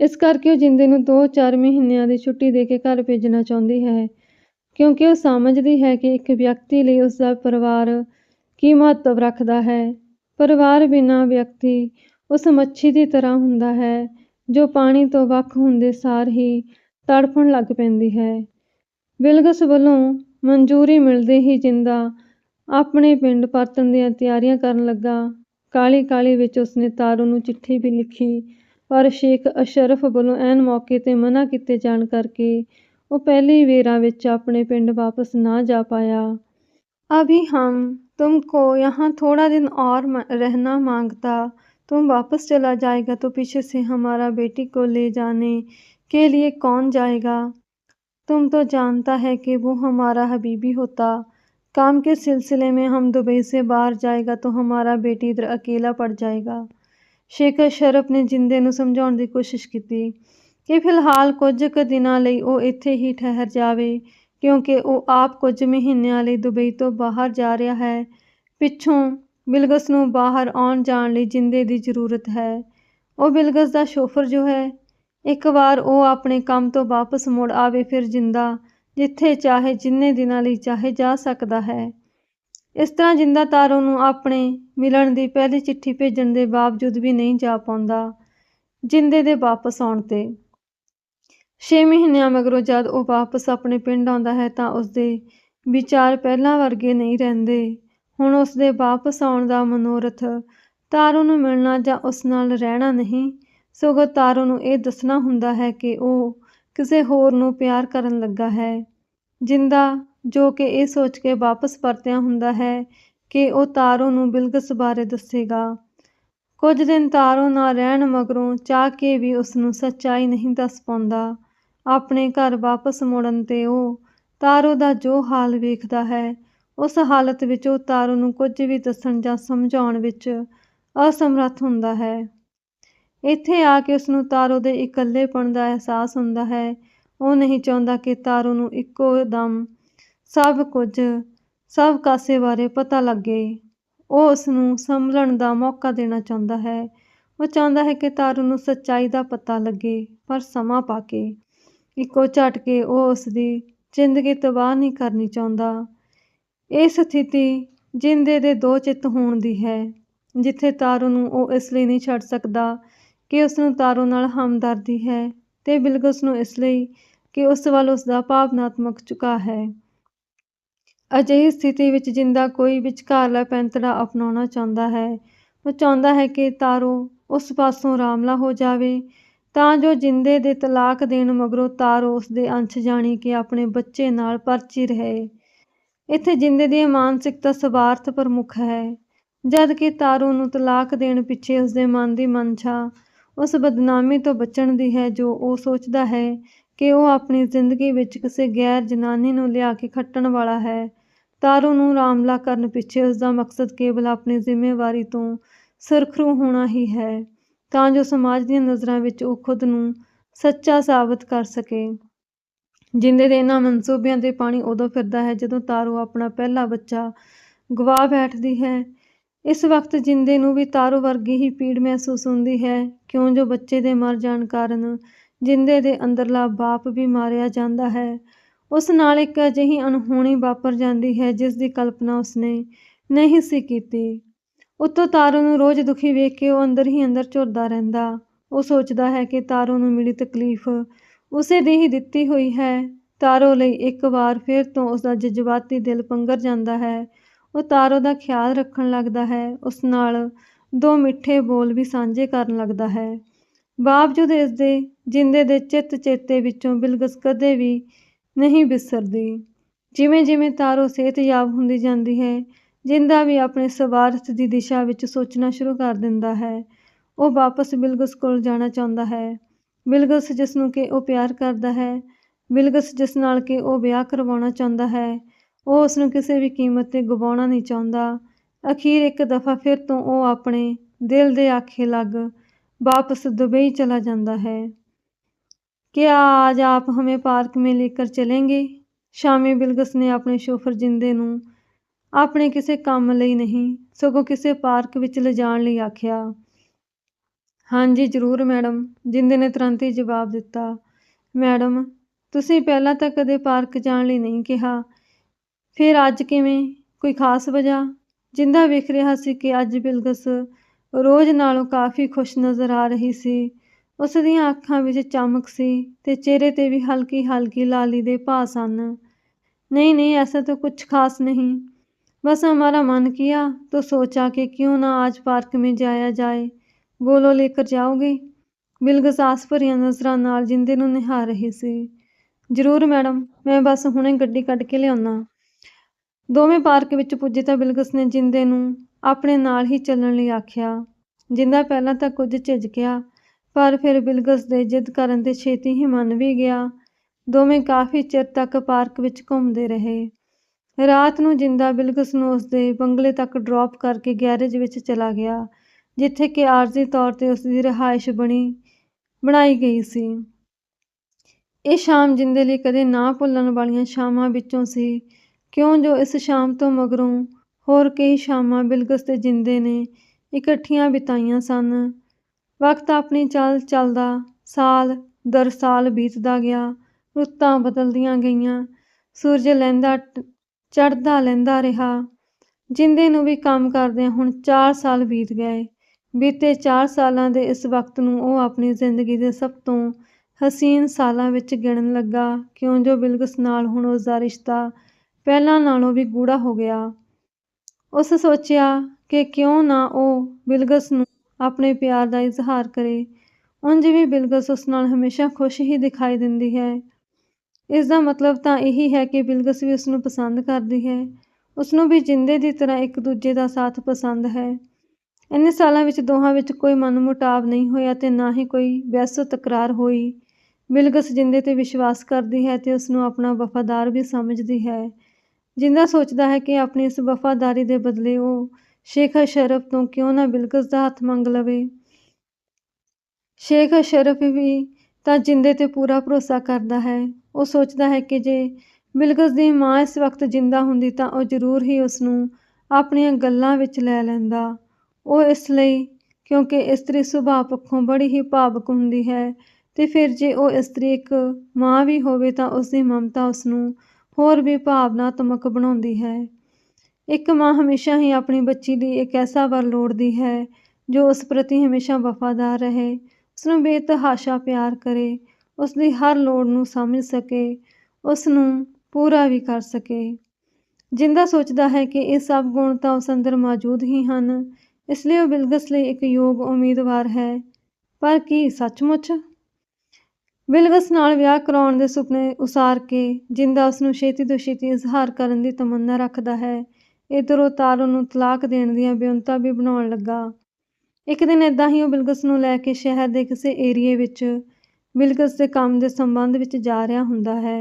ਇਸ ਕਰਕੇ ਉਹ ਜਿੰਦੇ ਨੂੰ ਦੋ-ਚਾਰ ਮਹੀਨਿਆਂ ਦੀ ਛੁੱਟੀ ਦੇ ਕੇ ਘਰ ਭੇਜਣਾ ਚਾਹੁੰਦੀ ਹੈ, ਕਿਉਂਕਿ ਉਹ ਸਮਝਦੀ ਹੈ ਕਿ ਇੱਕ ਵਿਅਕਤੀ ਲਈ ਉਸਦਾ ਪਰਿਵਾਰ ਕੀ ਮਹੱਤਵ ਰੱਖਦਾ ਹੈ। ਪਰਿਵਾਰ ਬਿਨਾਂ ਵਿਅਕਤੀ ਉਸ ਮੱਛੀ ਦੀ ਤਰ੍ਹਾਂ ਹੁੰਦਾ ਹੈ, ਜੋ ਪਾਣੀ ਤੋਂ ਵੱਖ ਹੁੰਦੇ ਸਾਰ ਹੀ ਤੜਫਣ ਲੱਗ ਪੈਂਦੀ ਹੈ। ਬਿਲਗਸ ਵੱਲੋਂ ਮਨਜ਼ੂਰੀ ਮਿਲਦੇ ਹੀ ਜਿੰਦਾ ਆਪਣੇ ਪਿੰਡ ਪਰਤਣ ਦੀਆਂ ਤਿਆਰੀਆਂ ਕਰਨ ਲੱਗਾ। ਕਾਹਲੀ-ਕਾਹਲੀ ਵਿੱਚ ਉਸਨੇ ਤਾਰੋ ਨੂੰ ਚਿੱਠੀ ਵੀ ਲਿਖੀ, ਪਰ ਸ਼ੇਖ ਅਸ਼ਰਫ ਵੱਲੋਂ ਐਨ ਮੌਕੇ 'ਤੇ ਮਨਾ ਕੀਤੇ ਜਾਣ ਕਰਕੇ ਉਹ ਪਹਿਲੀ ਵੇਰਾਂ ਵਿੱਚ ਆਪਣੇ ਪਿੰਡ ਵਾਪਸ ਨਾ ਜਾ ਪਾਇਆ। "ਅਭੀ ਹਮ ਤੁਮਕੋ ਯਹਾਂ ਥੋੜਾ ਦਿਨ ਔਰ ਰਹਿਨਾ ਮਾਂਗਤਾ तुम वापस चला जाएगा तो पीछे से हमारा बेटी को ले जाने के लिए कौन जाएगा तुम तो जानता है कि वो हमारा हबीबी होता काम के सिलसिले में हम दुबई से बाहर जाएगा तो हमारा बेटी इधर अकेला पड़ जाएगा ਸ਼ੇਖਰ ਸ਼ਰਫ ਨੇ ਜਿੰਦੇ ਨੂੰ ਸਮਝਾਉਣ ਦੀ ਕੋਸ਼ਿਸ਼ ਕੀਤੀ ਕਿ ਫਿਲਹਾਲ ਕੁਝ ਕੁ ਦਿਨਾਂ ਲਈ ਉਹ ਇੱਥੇ ਹੀ ਠਹਿਰ ਜਾਵੇ ਕਿਉਂਕਿ ਉਹ ਆਪ ਕੁਝ ਮਹੀਨਿਆਂ ਲਈ ਦੁਬਈ ਤੋਂ ਬਾਹਰ ਜਾ ਰਿਹਾ ਹੈ। ਪਿੱਛੋਂ ਬਿਲਗਸ ਨੂੰ ਬਾਹਰ ਆਉਣ ਜਾਣ ਲਈ ਜਿੰਦੇ ਦੀ ਜ਼ਰੂਰਤ ਹੈ। ਉਹ ਬਿਲਗਸ ਦਾ ਸ਼ੋਫਰ ਜੋ ਹੈ, ਇੱਕ ਵਾਰ ਉਹ ਆਪਣੇ ਕੰਮ ਤੋਂ ਵਾਪਸ ਮੁੜ ਆਵੇ ਫਿਰ ਜਿੰਦਾ, ਜਿੱਥੇ ਚਾਹੇ ਜਿੰਨੇ ਦਿਨਾਂ ਲਈ ਚਾਹੇ ਜਾ ਸਕਦਾ ਹੈ। ਇਸ ਤਰ੍ਹਾਂ ਜਿੰਦਾ ਤਾਰੋ ਨੂੰ ਆਪਣੇ ਮਿਲਣ ਦੀ ਪਹਿਲੀ ਚਿੱਠੀ ਭੇਜਣ ਦੇ ਬਾਵਜੂਦ ਵੀ ਨਹੀਂ ਜਾ ਪਾਉਂਦਾ, ਜਿੰਦੇ ਦੇ ਵਾਪਸ ਆਉਣ ਤੇ। 6 ਮਹੀਨਿਆਂ ਮਗਰੋਂ ਜਦ ਉਹ ਵਾਪਸ ਆਪਣੇ ਪਿੰਡ ਆਉਂਦਾ ਹੈ ਤਾਂ ਉਸਦੇ ਵਿਚਾਰ ਪਹਿਲਾਂ ਵਰਗੇ ਨਹੀਂ ਰਹਿੰਦੇ। ਹੁਣ ਉਸਦੇ ਵਾਪਸ ਆਉਣ ਦਾ ਮਨੋਰਥ ਤਾਰੋ ਨੂੰ ਮਿਲਣਾ ਜਾਂ ਉਸ ਨਾਲ ਰਹਿਣਾ ਨਹੀਂ, ਸਗੋਂ ਤਾਰੋ ਨੂੰ ਇਹ ਦੱਸਣਾ ਹੁੰਦਾ ਹੈ ਕਿ ਉਹ ਕਿਸੇ ਹੋਰ ਨੂੰ ਪਿਆਰ ਕਰਨ ਲੱਗਾ ਹੈ। ਜਿੰਦਾ ਜੋ ਕਿ ਇਹ ਸੋਚ ਕੇ ਵਾਪਸ ਪਰਤਿਆ ਹੁੰਦਾ ਹੈ ਕਿ ਉਹ ਤਾਰੋ ਨੂੰ ਬਿਲਗਸ ਬਾਰੇ ਦੱਸੇਗਾ। ਕੁਝ ਦਿਨ ਤਾਰੋ ਨਾ ਰਹਿਣ ਮਗਰੋਂ ਚਾਹ ਕੇ ਵੀ ਉਸ ਨੂੰ ਸੱਚਾਈ ਨਹੀਂ ਦੱਸ ਪਾਉਂਦਾ। ਆਪਣੇ ਘਰ ਵਾਪਸ ਮੁੜਨ ਤੇ ਉਹ ਤਾਰੋ ਦਾ ਜੋ ਹਾਲ ਵੇਖਦਾ ਹੈ, ਉਸ ਹਾਲਤ ਵਿੱਚ ਉਹ ਤਾਰੂ ਨੂੰ ਕੁਝ ਵੀ ਦੱਸਣ ਜਾਂ ਸਮਝਾਉਣ ਵਿੱਚ ਅਸਮਰੱਥ ਹੁੰਦਾ ਹੈ। ਇੱਥੇ ਆ ਕੇ ਉਸ ਨੂੰ ਤਾਰੋ ਦੇ ਇਕੱਲੇਪਣ ਦਾ ਅਹਿਸਾਸ ਹੁੰਦਾ ਹੈ। ਉਹ ਨਹੀਂ ਚਾਹੁੰਦਾ ਕਿ ਤਾਰੋ ਨੂੰ ਇੱਕੋ ਦਮ ਸਭ ਕੁਝ, ਸਭ ਕਾਸੇ ਬਾਰੇ ਪਤਾ ਲੱਗੇ। ਉਹ ਉਸ ਨੂੰ ਸੰਭਲਣ ਦਾ ਮੌਕਾ ਦੇਣਾ ਚਾਹੁੰਦਾ ਹੈ। ਉਹ ਚਾਹੁੰਦਾ ਹੈ ਕਿ ਤਾਰੂ ਨੂੰ ਸੱਚਾਈ ਦਾ ਪਤਾ ਲੱਗੇ, ਪਰ ਸਮਾਂ ਪਾ ਕੇ। ਇੱਕੋ ਝਟਕੇ ਉਹ ਉਸ ਦੀ ਜ਼ਿੰਦਗੀ ਤਬਾਹ ਨਹੀਂ ਕਰਨੀ ਚਾਹੁੰਦਾ। ਇਹ ਸਥਿਤੀ ਜਿੰਦੇ ਦੇ ਦੋ ਚਿੱਤ ਹੋਣ ਦੀ ਹੈ, ਜਿੱਥੇ ਤਾਰੂ ਨੂੰ ਉਹ ਇਸ ਲਈ ਨਹੀਂ ਛੱਡ ਸਕਦਾ ਕਿ ਉਸ ਨੂੰ ਤਾਰੂ ਨਾਲ ਹਮਦਰਦੀ ਹੈ ਤੇ ਬਿਲਗੁਸ ਨੂੰ ਇਸ ਲਈ ਕਿ ਉਸ ਵੱਲ ਉਸ ਦਾ ਭਾਵਨਾਤਮਕ ਝੁਕਾਅ ਹੈ। ਅਜਿਹੀ ਸਥਿਤੀ ਵਿੱਚ ਜਿੰਦਾ ਕੋਈ ਵਿਚਕਾਰਲਾ ਪੈਂਤੜਾ ਅਪਣਾਉਣਾ ਚਾਹੁੰਦਾ ਹੈ, ਉਹ ਚਾਹੁੰਦਾ ਹੈ ਕਿ ਤਾਰੋ ਉਸ ਪਾਸੋਂ ਰਾਮਲਾ ਹੋ ਜਾਵੇ ਤਾਂ ਜੋ ਜਿੰਦੇ ਦੇ ਤਲਾਕ ਦੇਣ ਮਗਰੋਂ ਤਾਰੋ ਉਸ ਦੇ ਅੰਸ਼ ਜਾਣੀ ਕਿ ਆਪਣੇ ਬੱਚੇ ਨਾਲ ਪਰਚੀ ਰਹੇ। ਇੱਥੇ ਜਿੰਦੇ ਦੀ ਮਾਨਸਿਕਤਾ ਸਵਾਰਥ ਪ੍ਰਮੁੱਖ ਹੈ। ਜਦ ਕਿ ਤਾਰੋ ਨੂੰ ਤਲਾਕ ਦੇਣ ਪਿੱਛੇ ਉਸ ਦੇ ਮਨ ਦੀ ਮਨਸ਼ਾ ਉਸ ਬਦਨਾਮੀ ਤੋਂ ਬਚਣ ਦੀ ਹੈ ਜੋ ਉਹ ਸੋਚਦਾ ਹੈ ਕਿ ਉਹ ਆਪਣੀ ਜ਼ਿੰਦਗੀ ਵਿੱਚ ਕਿਸੇ ਗੈਰ ਜਨਾਨੀ ਨੂੰ ਲਿਆ ਕੇ ਖੱਟਣ ਵਾਲਾ ਹੈ। ਤਾਰੂ ਨੂੰ ਰਾਮਲਾ ਕਰਨ ਪਿੱਛੇ ਉਸ ਦਾ ਮਕਸਦ ਕੇਵਲ ਆਪਣੀ ਜ਼ਿੰਮੇਵਾਰੀ ਤੋਂ ਸੁਰਖਰੂ ਹੋਣਾ ਹੀ ਹੈ। ਤਾਂ ਜੋ ਸਮਾਜ ਦੀਆਂ ਨਜ਼ਰਾਂ ਵਿੱਚ ਉਹ ਖੁਦ ਨੂੰ ਸੱਚਾ ਸਾਬਤ ਕਰ ਸਕੇ। ਜਿੰਦੇ ਦੇ ਇਹਨਾਂ ਮਨਸੂਬਿਆਂ ਤੇ ਪਾਣੀ ਉਦੋਂ ਫਿਰਦਾ ਹੈ ਜਦੋਂ ਤਾਰੂ ਆਪਣਾ ਪਹਿਲਾ ਬੱਚਾ ਗਵਾ ਬੈਠਦੀ ਹੈ। ਇਸ ਵਕਤ ਜਿੰਦੇ ਨੂੰ ਵੀ ਤਾਰੂ ਵਰਗੀ ਹੀ ਪੀੜ ਮਹਿਸੂਸ ਹੁੰਦੀ ਹੈ। ਕਿਉਂ ਜੋ ਬੱਚੇ ਦੇ ਮਰ ਜਾਣ ਕਾਰਨ ਜਿੰਦੇ ਦੇ ਅੰਦਰਲਾ ਬਾਪ ਵੀ ਮਾਰਿਆ ਜਾਂਦਾ ਹੈ। ਉਸ ਨਾਲ ਇੱਕ ਅਜਿਹੀ ਅਣਹੋਣੀ ਵਾਪਰ ਜਾਂਦੀ ਹੈ ਜਿਸ ਦੀ ਕਲਪਨਾ ਉਸਨੇ ਨਹੀਂ ਸੀ ਕੀਤੀ। ਉੱਤੋਂ ਤਾਰੋ ਨੂੰ ਰੋਜ਼ ਦੁਖੀ ਵੇਖ ਕੇ ਉਹ ਅੰਦਰ ਹੀ ਅੰਦਰ ਝੁਰਦਾ ਰਹਿੰਦਾ। ਉਹ ਸੋਚਦਾ ਹੈ ਕਿ ਤਾਰੋ ਨੂੰ ਮਿਲੀ ਤਕਲੀਫ। ਉਸੇ ਦੀ ਹੀ ਦਿੱਤੀ ਹੋਈ ਹੈ। ਤਾਰੋ ਲਈ ਇੱਕ ਵਾਰ ਫਿਰ ਤੋਂ ਉਸ ਦਾ ਜਜ਼ਬਾਤੀ ਦਿਲ ਪੰਗਰ ਜਾਂਦਾ ਹੈ। ਉਹ ਤਾਰੋ ਦਾ ਖਿਆਲ ਰੱਖਣ ਲੱਗਦਾ ਹੈ। ਉਸ ਨਾਲ ਦੋ ਮਿੱਠੇ ਬੋਲ ਵੀ ਸਾਂਝੇ ਕਰਨ ਲੱਗਦਾ ਹੈ। ਬਾਵਜੂਦ ਇਸ ਦੇ ਜਿੰਦੇ ਦੇ ਚਿੱਤ ਚੇਤੇ ਵਿੱਚੋਂ ਬਿਲਗਸ ਕਦੇ ਵੀ ਨਹੀਂ ਵਿਸਰਦੀ ਜਿਵੇਂ ਜਿਵੇਂ ਤਾਰੋ ਸਿਹਤਯਾਬ ਹੁੰਦੀ ਜਾਂਦੀ ਹੈ ਜਿੰਦਾ ਵੀ ਆਪਣੇ ਸਵਾਰਥ ਦੀ ਦਿਸ਼ਾ ਵਿੱਚ ਸੋਚਣਾ ਸ਼ੁਰੂ ਕਰ ਦਿੰਦਾ ਹੈ ਉਹ ਵਾਪਸ ਬਿਲਗਸ ਕੋਲ ਜਾਣਾ ਚਾਹੁੰਦਾ ਹੈ ਬਿਲਗਸ ਜਿਸ ਨੂੰ ਕਿ ਉਹ ਪਿਆਰ ਕਰਦਾ ਹੈ ਬਿਲਗਸ ਜਿਸ ਨਾਲ ਕਿ ਉਹ ਵਿਆਹ ਕਰਵਾਉਣਾ ਚਾਹੁੰਦਾ ਹੈ ਉਹ ਉਸ ਨੂੰ ਕਿਸੇ ਵੀ ਕੀਮਤ ਤੇ ਗਵਾਉਣਾ ਨਹੀਂ ਚਾਹੁੰਦਾ ਅਖੀਰ ਇੱਕ ਦਫਾ ਫਿਰ ਤੋਂ ਉਹ ਆਪਣੇ ਦਿਲ ਦੇ ਆਖੇ ਲੱਗ वापस दुबई चला जाता है क्या आज आप हमें पार्क में लेकर चलेंगे ਸ਼ਾਮੀ ਬਿਲਗਸ ਨੇ ਆਪਣੇ ਸ਼ੋਫਰ ਜਿੰਦੇ ਨੂੰ ਆਪਣੇ ਕਿਸੇ ਕੰਮ ਲਈ ਨਹੀਂ, ਸਗੋਂ ਕਿਸੇ ਪਾਰਕ ਵਿੱਚ ਲਿਜਾਣ ਲਈ ਆਖਿਆ। ਹਾਂਜੀ, ਜ਼ਰੂਰ ਮੈਡਮ, ਜਿੰਦੇ ਨੇ ਤੁਰੰਤ ਹੀ ਜਵਾਬ ਦਿੱਤਾ। ਮੈਡਮ, ਤੁਸੀਂ ਪਹਿਲਾਂ ਤਾਂ ਕਦੇ ਪਾਰਕ ਜਾਣ ਲਈ ਨਹੀਂ ਕਿਹਾ। ਫਿਰ ਅੱਜ ਕਿਵੇਂ? ਕੋਈ ਖਾਸ ਵਜ੍ਹਾ? ਜਿੰਦਾ ਵੇਖ ਰਿਹਾ ਸੀ ਕਿ ਅੱਜ ਬਿਲਗਸ ਰੋਜ਼ ਨਾਲੋਂ ਕਾਫੀ ਖੁਸ਼ ਨਜ਼ਰ ਆ ਰਹੀ ਸੀ। ਉਸ ਦੀਆਂ ਅੱਖਾਂ ਵਿੱਚ ਚਮਕ ਸੀ ਤੇ ਚਿਹਰੇ ਤੇ ਵੀ ਹਲਕੀ ਹਲਕੀ ਲਾਲੀ ਦੇ ਭਾਅ ਸਨ। ਨਹੀਂ ਨਹੀਂ, ਐਸਾ ਤਾਂ ਕੁਝ ਖਾਸ ਨਹੀਂ। बस हमारा मन किया तो सोचा कि क्यों ना आज पार्क में जाया जाए बोलो लेकर जाओगे ਬਿਲਗਸ ਆਸ ਭਰੀਆਂ ਨਜ਼ਰਾਂ ਨਾਲ ਜਿੰਦੇ ਨੂੰ ਨਿਹਾਰ ਰਹੀ ਸੀ ਜ਼ਰੂਰ ਮੈਡਮ ਮੈਂ ਬਸ ਹੁਣੇ ਗੱਡੀ ਕੱਢ ਕੇ ਲਿਆਉਣਾ ਦੋਵੇਂ ਪਾਰਕ ਵਿੱਚ ਪੁੱਜੇ ਤਾਂ ਬਿਲਗਸ ਨੇ ਜਿੰਦੇ ਨੂੰ ਆਪਣੇ ਨਾਲ ਹੀ ਚੱਲਣ ਲਈ ਆਖਿਆ ਜਿੰਦਾ ਪਹਿਲਾਂ ਤਾਂ ਕੁਝ ਝਿਜਕਿਆ ਪਰ ਫਿਰ ਬਿਲਗਸ ਦੇ ਜਿੱਦ ਕਰਨ ਤੇ ਛੇਤੀ ਹੀ ਮੰਨ ਵੀ ਗਿਆ ਦੋਵੇਂ ਕਾਫੀ ਚਿਰ ਤੱਕ ਪਾਰਕ ਵਿੱਚ ਘੁੰਮਦੇ ਰਹੇ ਰਾਤ ਨੂੰ ਜਿੰਦਾ ਬਿਲਗਸ ਨੂੰ ਉਸਦੇ ਬੰਗਲੇ ਤੱਕ ਡ੍ਰੌਪ ਕਰਕੇ ਗੈਰੇਜ ਵਿੱਚ ਚਲਾ ਗਿਆ, ਜਿੱਥੇ ਕਿ ਆਰਜ਼ੀ ਤੌਰ ਤੇ ਉਸਦੀ ਰਿਹਾਇਸ਼ ਬਣੀ, ਬਣਾਈ ਗਈ ਸੀ। ਇਹ ਸ਼ਾਮ ਜਿੰਦੇ ਲਈ ਕਦੇ ਨਾ ਭੁੱਲਣ ਵਾਲੀਆਂ ਸ਼ਾਮਾਂ ਵਿੱਚੋਂ ਸੀ। ਕਿਉਂ ਜੋ ਇਸ ਸ਼ਾਮ ਤੋਂ ਮਗਰੋਂ ਹੋਰ ਕਈ ਸ਼ਾਮਾਂ ਬਿਲਗਸ ਤੇ ਜਿੰਦੇ ਨੇ ਇਕੱਠੀਆਂ ਬਿਤਾਈਆਂ ਸਨ। ਵਕਤ ਆਪਣੀ ਚਾਲ ਚੱਲਦਾ ਸਾਲ ਦਰ ਸਾਲ ਬੀਤਦਾ ਗਿਆ, ਰੁੱਤਾਂ ਬਦਲਦੀਆਂ ਗਈਆਂ, ਸੂਰਜ ਲਹਿੰਦਾ ਚੜਦਾ ਲੈਂਦਾ ਰਿਹਾ। ਜਿੰਦੇ ਨੂੰ ਵੀ ਕੰਮ ਕਰਦਿਆਂ ਹੁਣ 4 ਸਾਲ ਬੀਤ ਗਏ। ਬੀਤੇ 4 ਸਾਲਾਂ ਦੇ ਇਸ ਵਕਤ ਨੂੰ ਉਹ ਆਪਣੀ ਜ਼ਿੰਦਗੀ ਦੇ ਸਭ ਤੋਂ ਹਸੀਨ ਸਾਲਾਂ ਵਿੱਚ ਗਿਣਨ ਲੱਗਾ। ਕਿਉਂ ਜੋ ਬਿਲਗਸ ਨਾਲ ਹੁਣ ਉਸਦਾ ਰਿਸ਼ਤਾ ਪਹਿਲਾਂ ਨਾਲੋਂ ਵੀ ਗੂੜਾ ਹੋ ਗਿਆ। ਉਸ ਸੋਚਿਆ ਕਿ ਕਿਉਂ ਨਾ ਉਹ ਬਿਲਗਸ ਨੂੰ ਆਪਣੇ ਪਿਆਰ ਦਾ ਇਜ਼ਹਾਰ ਕਰੇ। ਉਂਝ ਵੀ ਬਿਲਗਸ ਉਸ ਨਾਲ ਹਮੇਸ਼ਾ ਖੁਸ਼ ਹੀ ਦਿਖਾਈ ਦਿੰਦੀ ਹੈ। ਇਸ ਦਾ ਮਤਲਬ ਤਾਂ ਇਹੀ ਹੈ ਕਿ ਬਿਲਗਸ ਵੀ ਉਸ ਨੂੰ ਪਸੰਦ ਕਰਦੀ ਹੈ। ਉਸ ਨੂੰ ਵੀ ਜਿੰਦੇ ਦੀ ਤਰ੍ਹਾਂ ਇੱਕ ਦੂਜੇ ਦਾ ਸਾਥ ਪਸੰਦ ਹੈ। ਇੰਨੇ ਸਾਲਾਂ ਵਿੱਚ ਦੋਹਾਂ ਵਿੱਚ ਕੋਈ ਮਨਮੁਟਾਵ ਨਹੀਂ ਹੋਇਆ ਤੇ ਨਾ ਹੀ ਕੋਈ ਬਹਿਸੋ ਤਕਰਾਰ ਹੋਈ। ਬਿਲਗਸ ਜਿੰਦੇ ਤੇ ਵਿਸ਼ਵਾਸ ਕਰਦੀ ਹੈ ਤੇ ਉਸ ਨੂੰ ਆਪਣਾ ਵਫਾਦਾਰ ਵੀ ਸਮਝਦੀ ਹੈ। ਜਿੰਦਾ ਸੋਚਦਾ ਹੈ ਕਿ ਆਪਣੀ ਇਸ ਵਫਾਦਾਰੀ ਦੇ ਬਦਲੇ ਉਹ ਸ਼ੇਖ ਅਸ਼ਰਫ ਤੋਂ ਕਿਉਂ ਨਾ ਬਿਲਗਸ ਦਾ ਹੱਥ ਮੰਗ ਲਵੇ। ਸ਼ੇਖ ਅਸ਼ਰਫ ਵੀ ਤਾਂ ਜਿੰਦੇ ਤੇ ਪੂਰਾ ਭਰੋਸਾ ਕਰਦਾ ਹੈ। ਉਹ ਸੋਚਦਾ ਹੈ ਕਿ ਜੇ ਬਿਲਗਸ ਦੀ ਮਾਂ ਇਸ ਵਕਤ ਜਿੰਦਾ ਹੁੰਦੀ ਤਾਂ ਉਹ ਜ਼ਰੂਰ ਹੀ ਉਸ ਨੂੰ ਆਪਣੀਆਂ ਗੱਲਾਂ ਵਿੱਚ ਲੈ ਲੈਂਦਾ। ਉਹ ਇਸ ਲਈ, ਕਿਉਂਕਿ ਇਸਤਰੀ ਸੁਭਾਅ ਪੱਖੋਂ ਬੜੀ ਹੀ ਭਾਵਕ ਹੁੰਦੀ ਹੈ ਤੇ ਫਿਰ ਜੇ ਉਹ ਇਸਤਰੀ ਇੱਕ ਮਾਂ ਵੀ ਹੋਵੇ ਤਾਂ ਉਸ ਦੀ ਮਮਤਾ ਉਸ ਨੂੰ ਹੋਰ ਵੀ ਭਾਵਨਾਤਮਕ ਬਣਾਉਂਦੀ ਹੈ। ਇੱਕ ਮਾਂ ਹਮੇਸ਼ਾ ਹੀ ਆਪਣੀ ਬੱਚੀ ਲਈ ਇੱਕ ਐਸਾ ਵਰ ਲੋੜਦੀ ਹੈ ਜੋ ਉਸ ਪ੍ਰਤੀ ਹਮੇਸ਼ਾ ਵਫਾਦਾਰ ਰਹੇ ਉਸ ਨੂੰ ਬੇਤਹਾਸ਼ਾ ਪਿਆਰ ਕਰੇ ਉਸ ਦੀ ਹਰ ਲੋੜ ਨੂੰ ਸਮਝ ਸਕੇ ਉਸ ਨੂੰ ਪੂਰਾ ਵੀ ਕਰ ਸਕੇ। ਜਿੰਦਾ ਸੋਚਦਾ ਹੈ ਕਿ ਇਹ ਸਭ ਗੁਣ ਤਾਂ ਉਸ ਅੰਦਰ ਮੌਜੂਦ ਹੀ ਹਨ, ਇਸ ਲਈ ਉਹ ਬਿਲਗਸ ਲਈ ਇੱਕ ਯੋਗ ਉਮੀਦਵਾਰ ਹੈ। ਪਰ ਕੀ ਸੱਚਮੁੱਚ? ਬਿਲਗਸ ਨਾਲ ਵਿਆਹ ਕਰਾਉਣ ਦੇ ਸੁਪਨੇ ਉਸਾਰ ਕੇ ਜਿੰਦਾ ਉਸ ਨੂੰ ਛੇਤੀ ਤੋਂ ਛੇਤੀ ਇਜ਼ਹਾਰ ਕਰਨ ਦੀ ਤਮੰਨਾ ਰੱਖਦਾ ਹੈ। ਇਧਰੋਂ ਤਾਰੋ ਨੂੰ ਤਲਾਕ ਦੇਣ ਦੀਆਂ ਬੇਨਤਾਂ ਵੀ ਬਣਾਉਣ ਲੱਗਾ। ਇੱਕ ਦਿਨ ਇਦਾਂ ਹੀ ਉਹ ਬਿਲਗਸ ਨੂੰ ਲੈ ਕੇ ਸ਼ਹਿਰ ਦੇ ਕਿਸੇ ਏਰੀਏ ਵਿੱਚ ਬਿਲਗਸ ਦੇ ਕੰਮ ਦੇ ਸੰਬੰਧ ਵਿੱਚ ਜਾ ਰਿਹਾ ਹੁੰਦਾ ਹੈ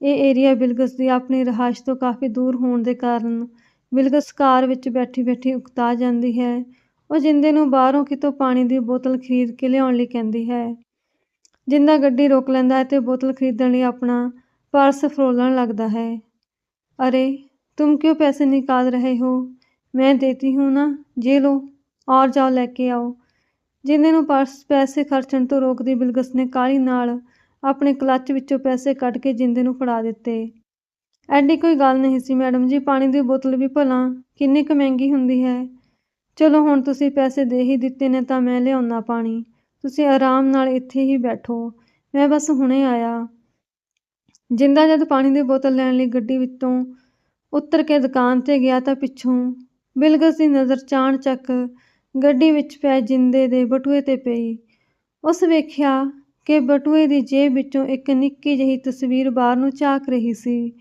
ਇਹ ਏਰੀਆ ਬਿਲਗਸ ਦੀ ਆਪਣੀ ਰਹਾਇਸ਼ ਤੋਂ ਕਾਫੀ ਦੂਰ ਹੋਣ ਦੇ ਕਾਰਨ ਬਿਲਗਸ ਕਾਰ ਵਿੱਚ ਬੈਠੀ ਬੈਠੀ ਉਕਤਾ ਜਾਂਦੀ ਹੈ ਉਹ ਜਿੰਦੇ ਨੂੰ ਬਾਹਰੋਂ ਕਿਤੋਂ ਪਾਣੀ ਦੀ ਬੋਤਲ ਖਰੀਦ ਕੇ ਲਿਆਉਣ ਲਈ ਕਹਿੰਦੀ ਹੈ ਜਿੰਦਾ ਗੱਡੀ ਰੋਕ ਲੈਂਦਾ ਹੈ ਤੇ ਬੋਤਲ ਖਰੀਦਣ ਲਈ ਆਪਣਾ ਪਰਸ ਫਰੋਲਣ ਲੱਗਦਾ ਹੈ ਅਰੇ तुम क्यों पैसे निकाल रहे हो मैं देती हूँ ना ये लो और जाओ लेके आओ ਜਿੰਦੇ ਨੂੰ ਪਰਸ ਪੈਸੇ ਖਰਚਣ ਤੋਂ ਰੋਕਦੀ ਬਿਲਗਸ ਨੇ ਕਾਲੀ ਨਾਲ ਆਪਣੇ ਕਲੱਚ ਵਿੱਚੋਂ ਪੈਸੇ ਕੱਢ ਕੇ ਜਿੰਦੇ ਨੂੰ ਫੜਾ ਦਿੱਤੇ। ਐਡੀ ਕੋਈ ਗੱਲ ਨਹੀਂ ਸੀ, ਮੈਡਮ ਜੀ, ਪਾਣੀ ਦੀ ਬੋਤਲ ਵੀ ਭਲਾ ਕਿੰਨੀ ਕੁ ਮਹਿੰਗੀ ਹੁੰਦੀ ਹੈ। ਚਲੋ ਹੁਣ ਤੁਸੀਂ ਪੈਸੇ ਦੇ ਹੀ ਦਿੱਤੇ ਨੇ ਤਾਂ ਮੈਂ ਲਿਆਉਣਾ ਪਾਣੀ। ਤੁਸੀਂ ਆਰਾਮ ਨਾਲ ਇੱਥੇ ਹੀ ਬੈਠੋ। ਮੈਂ ਬਸ ਹੁਣੇ ਆਇਆ। ਜਿੰਦਾ ਜਦ ਪਾਣੀ ਦੀ ਬੋਤਲ ਲੈਣ ਲਈ ਗੱਡੀ ਵਿੱਚੋਂ ਉੱਤਰ ਕੇ ਦੁਕਾਨ ਤੇ ਗਿਆ ਤਾਂ ਪਿੱਛੋਂ ਬਿਲਗਸ ਦੀ ਨਜ਼ਰ ਚਾਣ ਚੱਕ ਗੱਡੀ ਵਿੱਚ ਪੈ ਜਿੰਦੇ ਦੇ ਬਟੂਏ ਤੇ ਪਈ। ਉਸ ਵੇਖਿਆ ਕਿ ਬਟੂਏ ਦੀ ਜੇਬ ਵਿੱਚੋਂ ਇੱਕ ਨਿੱਕੀ ਜਿਹੀ ਤਸਵੀਰ ਬਾਹਰ ਨੂੰ ਝਾਕ ਰਹੀ ਸੀ।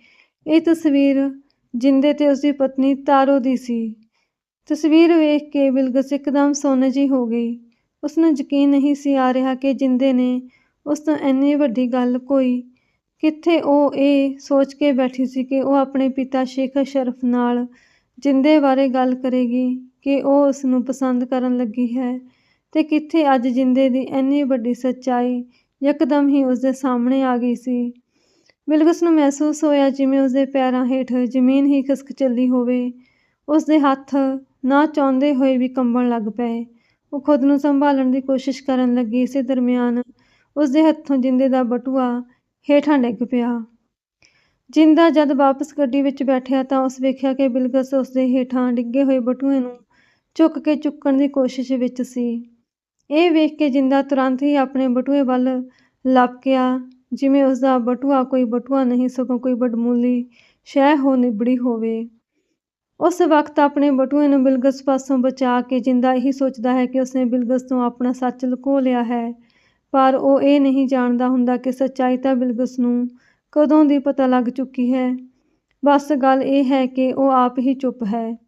ਇਹ ਤਸਵੀਰ ਜਿੰਦੇ ਤੇ ਉਸਦੀ ਪਤਨੀ ਤਾਰੋ ਦੀ ਸੀ। ਤਸਵੀਰ ਵੇਖ ਕੇ ਬਿਲਗਸ ਇੱਕਦਮ ਸੁੰਨ ਜੀ ਹੋ ਗਈ। ਉਸ ਨੂੰ ਯਕੀਨ ਨਹੀਂ ਸੀ ਆ ਰਿਹਾ ਕਿ ਜਿੰਦੇ ਨੇ ਉਸ ਤੋਂ ਇੰਨੀ ਵੱਡੀ ਗੱਲ ਕੋਈ ਕਿੱਥੇ ਉਹ ਇਹ ਸੋਚ ਕੇ ਬੈਠੀ ਸੀ ਕਿ ਉਹ ਆਪਣੇ ਪਿਤਾ ਸ਼ੇਖ ਸ਼ਰਫ ਨਾਲ ਜਿੰਦੇ ਬਾਰੇ ਗੱਲ ਕਰੇਗੀ। ਕਿ ਉਹ ਉਸ ਨੂੰ ਪਸੰਦ ਕਰਨ ਲੱਗੀ ਹੈ ਤੇ ਕਿੱਥੇ ਅੱਜ ਜਿੰਦੇ ਦੀ ਇੰਨੀ ਵੱਡੀ ਸੱਚਾਈ ਯਕਦਮ ਹੀ ਉਸ ਦੇ ਸਾਹਮਣੇ ਆ ਗਈ ਸੀ। ਬਿਲਗਸ ਨੂੰ ਮਹਿਸੂਸ ਹੋਇਆ ਜਿਵੇਂ ਉਸ ਦੇ ਪੈਰਾਂ ਹੇਠ ਜ਼ਮੀਨ ਹੀ ਖਿਸਕ ਚੱਲੀ ਹੋਵੇ। ਉਸ ਦੇ ਹੱਥ ਨਾ ਚਾਹੁੰਦੇ ਹੋਏ ਵੀ ਕੰਬਣ ਲੱਗ ਪਏ। ਉਹ ਖੁਦ ਨੂੰ ਸੰਭਾਲਣ ਦੀ ਕੋਸ਼ਿਸ਼ ਕਰਨ ਲੱਗੀ ਇਸੇ ਦਰਮਿਆਨ ਉਸ ਦੇ ਹੱਥੋਂ ਜਿੰਦੇ ਦਾ ਬਟੂਆ ਹੇਠਾਂ ਡਿੱਗ ਪਿਆ। ਜਿੰਦਾ ਜਦ ਵਾਪਸ ਗੱਡੀ ਵਿੱਚ ਬੈਠਿਆ ਤਾਂ ਉਸ ਵੇਖਿਆ ਕਿ ਬਿਲਗਸ ਉਸ ਦੇ ਹੇਠਾਂ ਡਿੱਗੇ ਹੋਏ ਬਟੂਏ ਨੂੰ ਚੁੱਕ ਕੇ ਚੁੱਕਣ ਦੀ ਕੋਸ਼ਿਸ਼ ਵਿੱਚ ਸੀ। ਇਹ ਵੇਖ ਕੇ ਜਿੰਦਾ ਤੁਰੰਤ ਹੀ ਆਪਣੇ ਬਟੂਏ ਵੱਲ ਲਪਕਿਆ ਜਿਵੇਂ ਉਸ ਦਾ ਬਟੂਆ ਕੋਈ ਬਟੂਆ ਨਹੀਂ, ਸਗੋਂ ਕੋਈ ਬੜਮੂਲੀ ਸ਼ੈ ਹੋ ਨਿਬੜੀ ਹੋਵੇ। ਉਸ ਵਕਤ ਆਪਣੇ ਬਟੂਏ ਨੂੰ ਬਿਲਗਸ ਪਾਸੋਂ ਬਚਾ ਕੇ ਜਿੰਦਾ ਇਹੀ ਸੋਚਦਾ ਹੈ ਕਿ ਉਸਨੇ ਬਿਲਗਸ ਤੋਂ ਆਪਣਾ ਸੱਚ ਲੁਕੋ ਲਿਆ ਹੈ। ਪਰ ਉਹ ਇਹ ਨਹੀਂ ਜਾਣਦਾ ਹੁੰਦਾ ਕਿ ਸੱਚਾਈ ਤਾਂ ਬਿਲਗਸ ਨੂੰ ਕਦੋਂ ਦੀ ਪਤਾ ਲੱਗ ਚੁੱਕੀ ਹੈ। ਬਸ ਗੱਲ ਇਹ ਹੈ ਕਿ ਉਹ ਆਪ ਹੀ ਚੁੱਪ ਹੈ।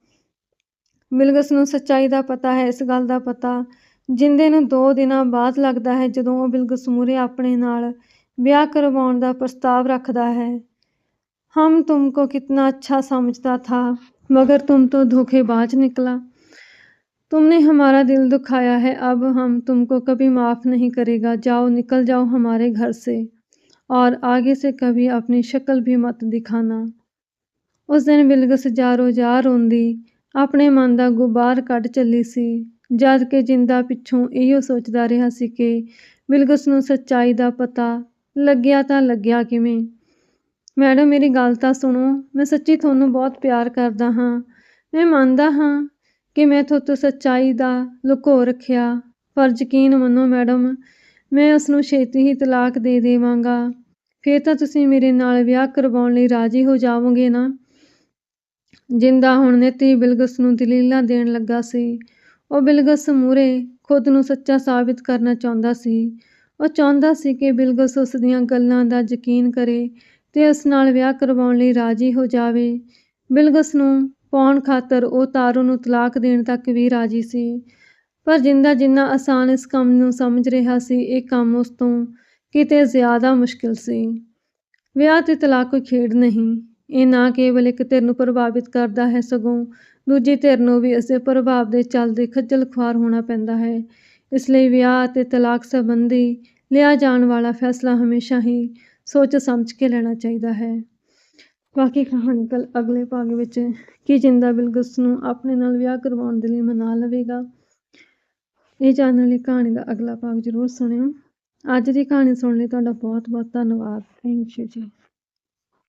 ਬਿਲਗਸ ਨੂੰ ਸੱਚਾਈ ਦਾ ਪਤਾ ਹੈ ਇਸ ਗੱਲ ਦਾ ਪਤਾ ਜਿੰਦੇ ਨੂੰ ਦੋ ਦਿਨਾਂ ਬਾਅਦ ਲੱਗਦਾ ਹੈ ਜਦੋਂ ਉਹ ਬਿਲਗਸ ਮੂਹਰੇ ਆਪਣੇ ਨਾਲ ਵਿਆਹ ਕਰਵਾਉਣ ਦਾ ਪ੍ਰਸਤਾਵ ਰੱਖਦਾ ਹੈ हम तुमको कितना अच्छा समझता था मगर तुम तो धोखेबाज निकला तुमने हमारा दिल दुखाया है अब हम तुमको कभी माफ़ नहीं करेगा जाओ निकल जाओ हमारे घर से और आगे से कभी अपनी शक्ल भी मत दिखाना ਉਸ ਦਿਨ ਬਿਲਗਸ ਜਾਰੋ ਜਾ ਰੋਂਦੀ ਆਪਣੇ ਮਨ ਦਾ ਗੁਬਾਰ ਕੱਢ ਚੱਲੀ ਸੀ। ਜਦ ਕਿ ਜਿੰਦਾ ਪਿੱਛੋਂ ਇਹੋ ਸੋਚਦਾ ਰਿਹਾ ਸੀ ਕਿ ਬਿਲਗਸ ਨੂੰ ਸੱਚਾਈ ਦਾ ਪਤਾ ਲੱਗਿਆ ਤਾਂ ਲੱਗਿਆ ਕਿਵੇਂ। ਮੈਡਮ, ਮੇਰੀ ਗੱਲ ਤਾਂ ਸੁਣੋ। ਮੈਂ ਸੱਚੀ ਤੁਹਾਨੂੰ ਬਹੁਤ ਪਿਆਰ ਕਰਦਾ ਹਾਂ। ਮੈਂ ਮੰਨਦਾ ਹਾਂ ਕਿ ਮੈਂ ਤੁਹਾਤੋਂ ਸੱਚਾਈ ਦਾ ਲੁਕੋ ਰੱਖਿਆ। ਪਰ ਯਕੀਨ ਮੰਨੋ ਮੈਡਮ, ਮੈਂ ਉਸ ਨੂੰ ਛੇਤੀ ਹੀ ਤਲਾਕ ਦੇ ਦੇਵਾਂਗਾ। ਫਿਰ ਤਾਂ ਤੁਸੀਂ ਮੇਰੇ ਨਾਲ ਵਿਆਹ ਕਰਵਾਉਣ ਲਈ ਰਾਜ਼ੀ ਹੋ ਜਾਵੋਗੇ ਨਾ? ਜਿੰਦਾ ਹੁਣ ਨਿੱਤੀ ਬਿਲਗਸ ਨੂੰ ਦਲੀਲਾਂ ਦੇਣ ਲੱਗਾ ਸੀ। ਉਹ ਬਿਲਗਸ ਮੂਹਰੇ ਖੁਦ ਨੂੰ ਸੱਚਾ ਸਾਬਿਤ ਕਰਨਾ ਚਾਹੁੰਦਾ ਸੀ। ਉਹ ਚਾਹੁੰਦਾ ਸੀ ਕਿ ਬਿਲਗਸ ਉਸ ਦੀਆਂ ਗੱਲਾਂ ਦਾ ਯਕੀਨ ਕਰੇ ਤੇ ਉਸ ਨਾਲ ਵਿਆਹ ਕਰਵਾਉਣ ਲਈ ਰਾਜ਼ੀ ਹੋ ਜਾਵੇ। ਬਿਲਗਸ ਨੂੰ ਪਾਉਣ ਖਾਤਰ ਉਹ ਤਾਰੂ ਨੂੰ ਤਲਾਕ ਦੇਣ ਤੱਕ ਵੀ ਰਾਜ਼ੀ ਸੀ। ਪਰ ਜਿੰਦਾ ਜਿੰਨਾ ਆਸਾਨ ਇਸ ਕੰਮ ਨੂੰ ਸਮਝ ਰਿਹਾ ਸੀ, ਇਹ ਕੰਮ ਉਸ ਤੋਂ ਕਿਤੇ ਜ਼ਿਆਦਾ ਮੁਸ਼ਕਿਲ ਸੀ। ਵਿਆਹ ਤੇ ਤਲਾਕ ਕੋਈ ਖੇਡ ਨਹੀਂ। ਇਹ ਨਾ ਕੇਵਲ ਇੱਕ ਧਿਰ ਨੂੰ ਪ੍ਰਭਾਵਿਤ ਕਰਦਾ ਹੈ ਸਗੋਂ ਦੂਜੀ ਧਿਰ ਨੂੰ ਵੀ ਇਸੇ ਪ੍ਰਭਾਵ ਦੇ ਚੱਲਦੇ ਖੱਜਲ ਖੁਆਰ ਹੋਣਾ ਪੈਂਦਾ ਹੈ। ਇਸ ਲਈ ਵਿਆਹ ਅਤੇ ਤਲਾਕ ਸੰਬੰਧੀ ਲਿਆ ਜਾਣ ਵਾਲਾ ਫੈਸਲਾ ਹਮੇਸ਼ਾ ਹੀ ਸੋਚ ਸਮਝ ਕੇ ਲੈਣਾ ਚਾਹੀਦਾ ਹੈ। ਬਾਕੀ ਕਹਾਣੀ ਕੱਲ ਅਗਲੇ ਭਾਗ ਵਿੱਚ ਕੀ ਜਿੰਦਾ ਬਿਲਗਸ ਨੂੰ ਆਪਣੇ ਨਾਲ ਵਿਆਹ ਕਰਵਾਉਣ ਦੇ ਲਈ ਮਨਾ ਲਵੇਗਾ, ਇਹ ਜਾਣਨ ਲਈ ਕਹਾਣੀ ਦਾ ਅਗਲਾ ਭਾਗ ਜ਼ਰੂਰ ਸੁਣਿਓ। ਅੱਜ ਦੀ ਕਹਾਣੀ ਸੁਣਨ ਲਈ ਤੁਹਾਡਾ ਬਹੁਤ ਬਹੁਤ ਧੰਨਵਾਦ। ਥੈਂਕ ਯੂ ਜੀ।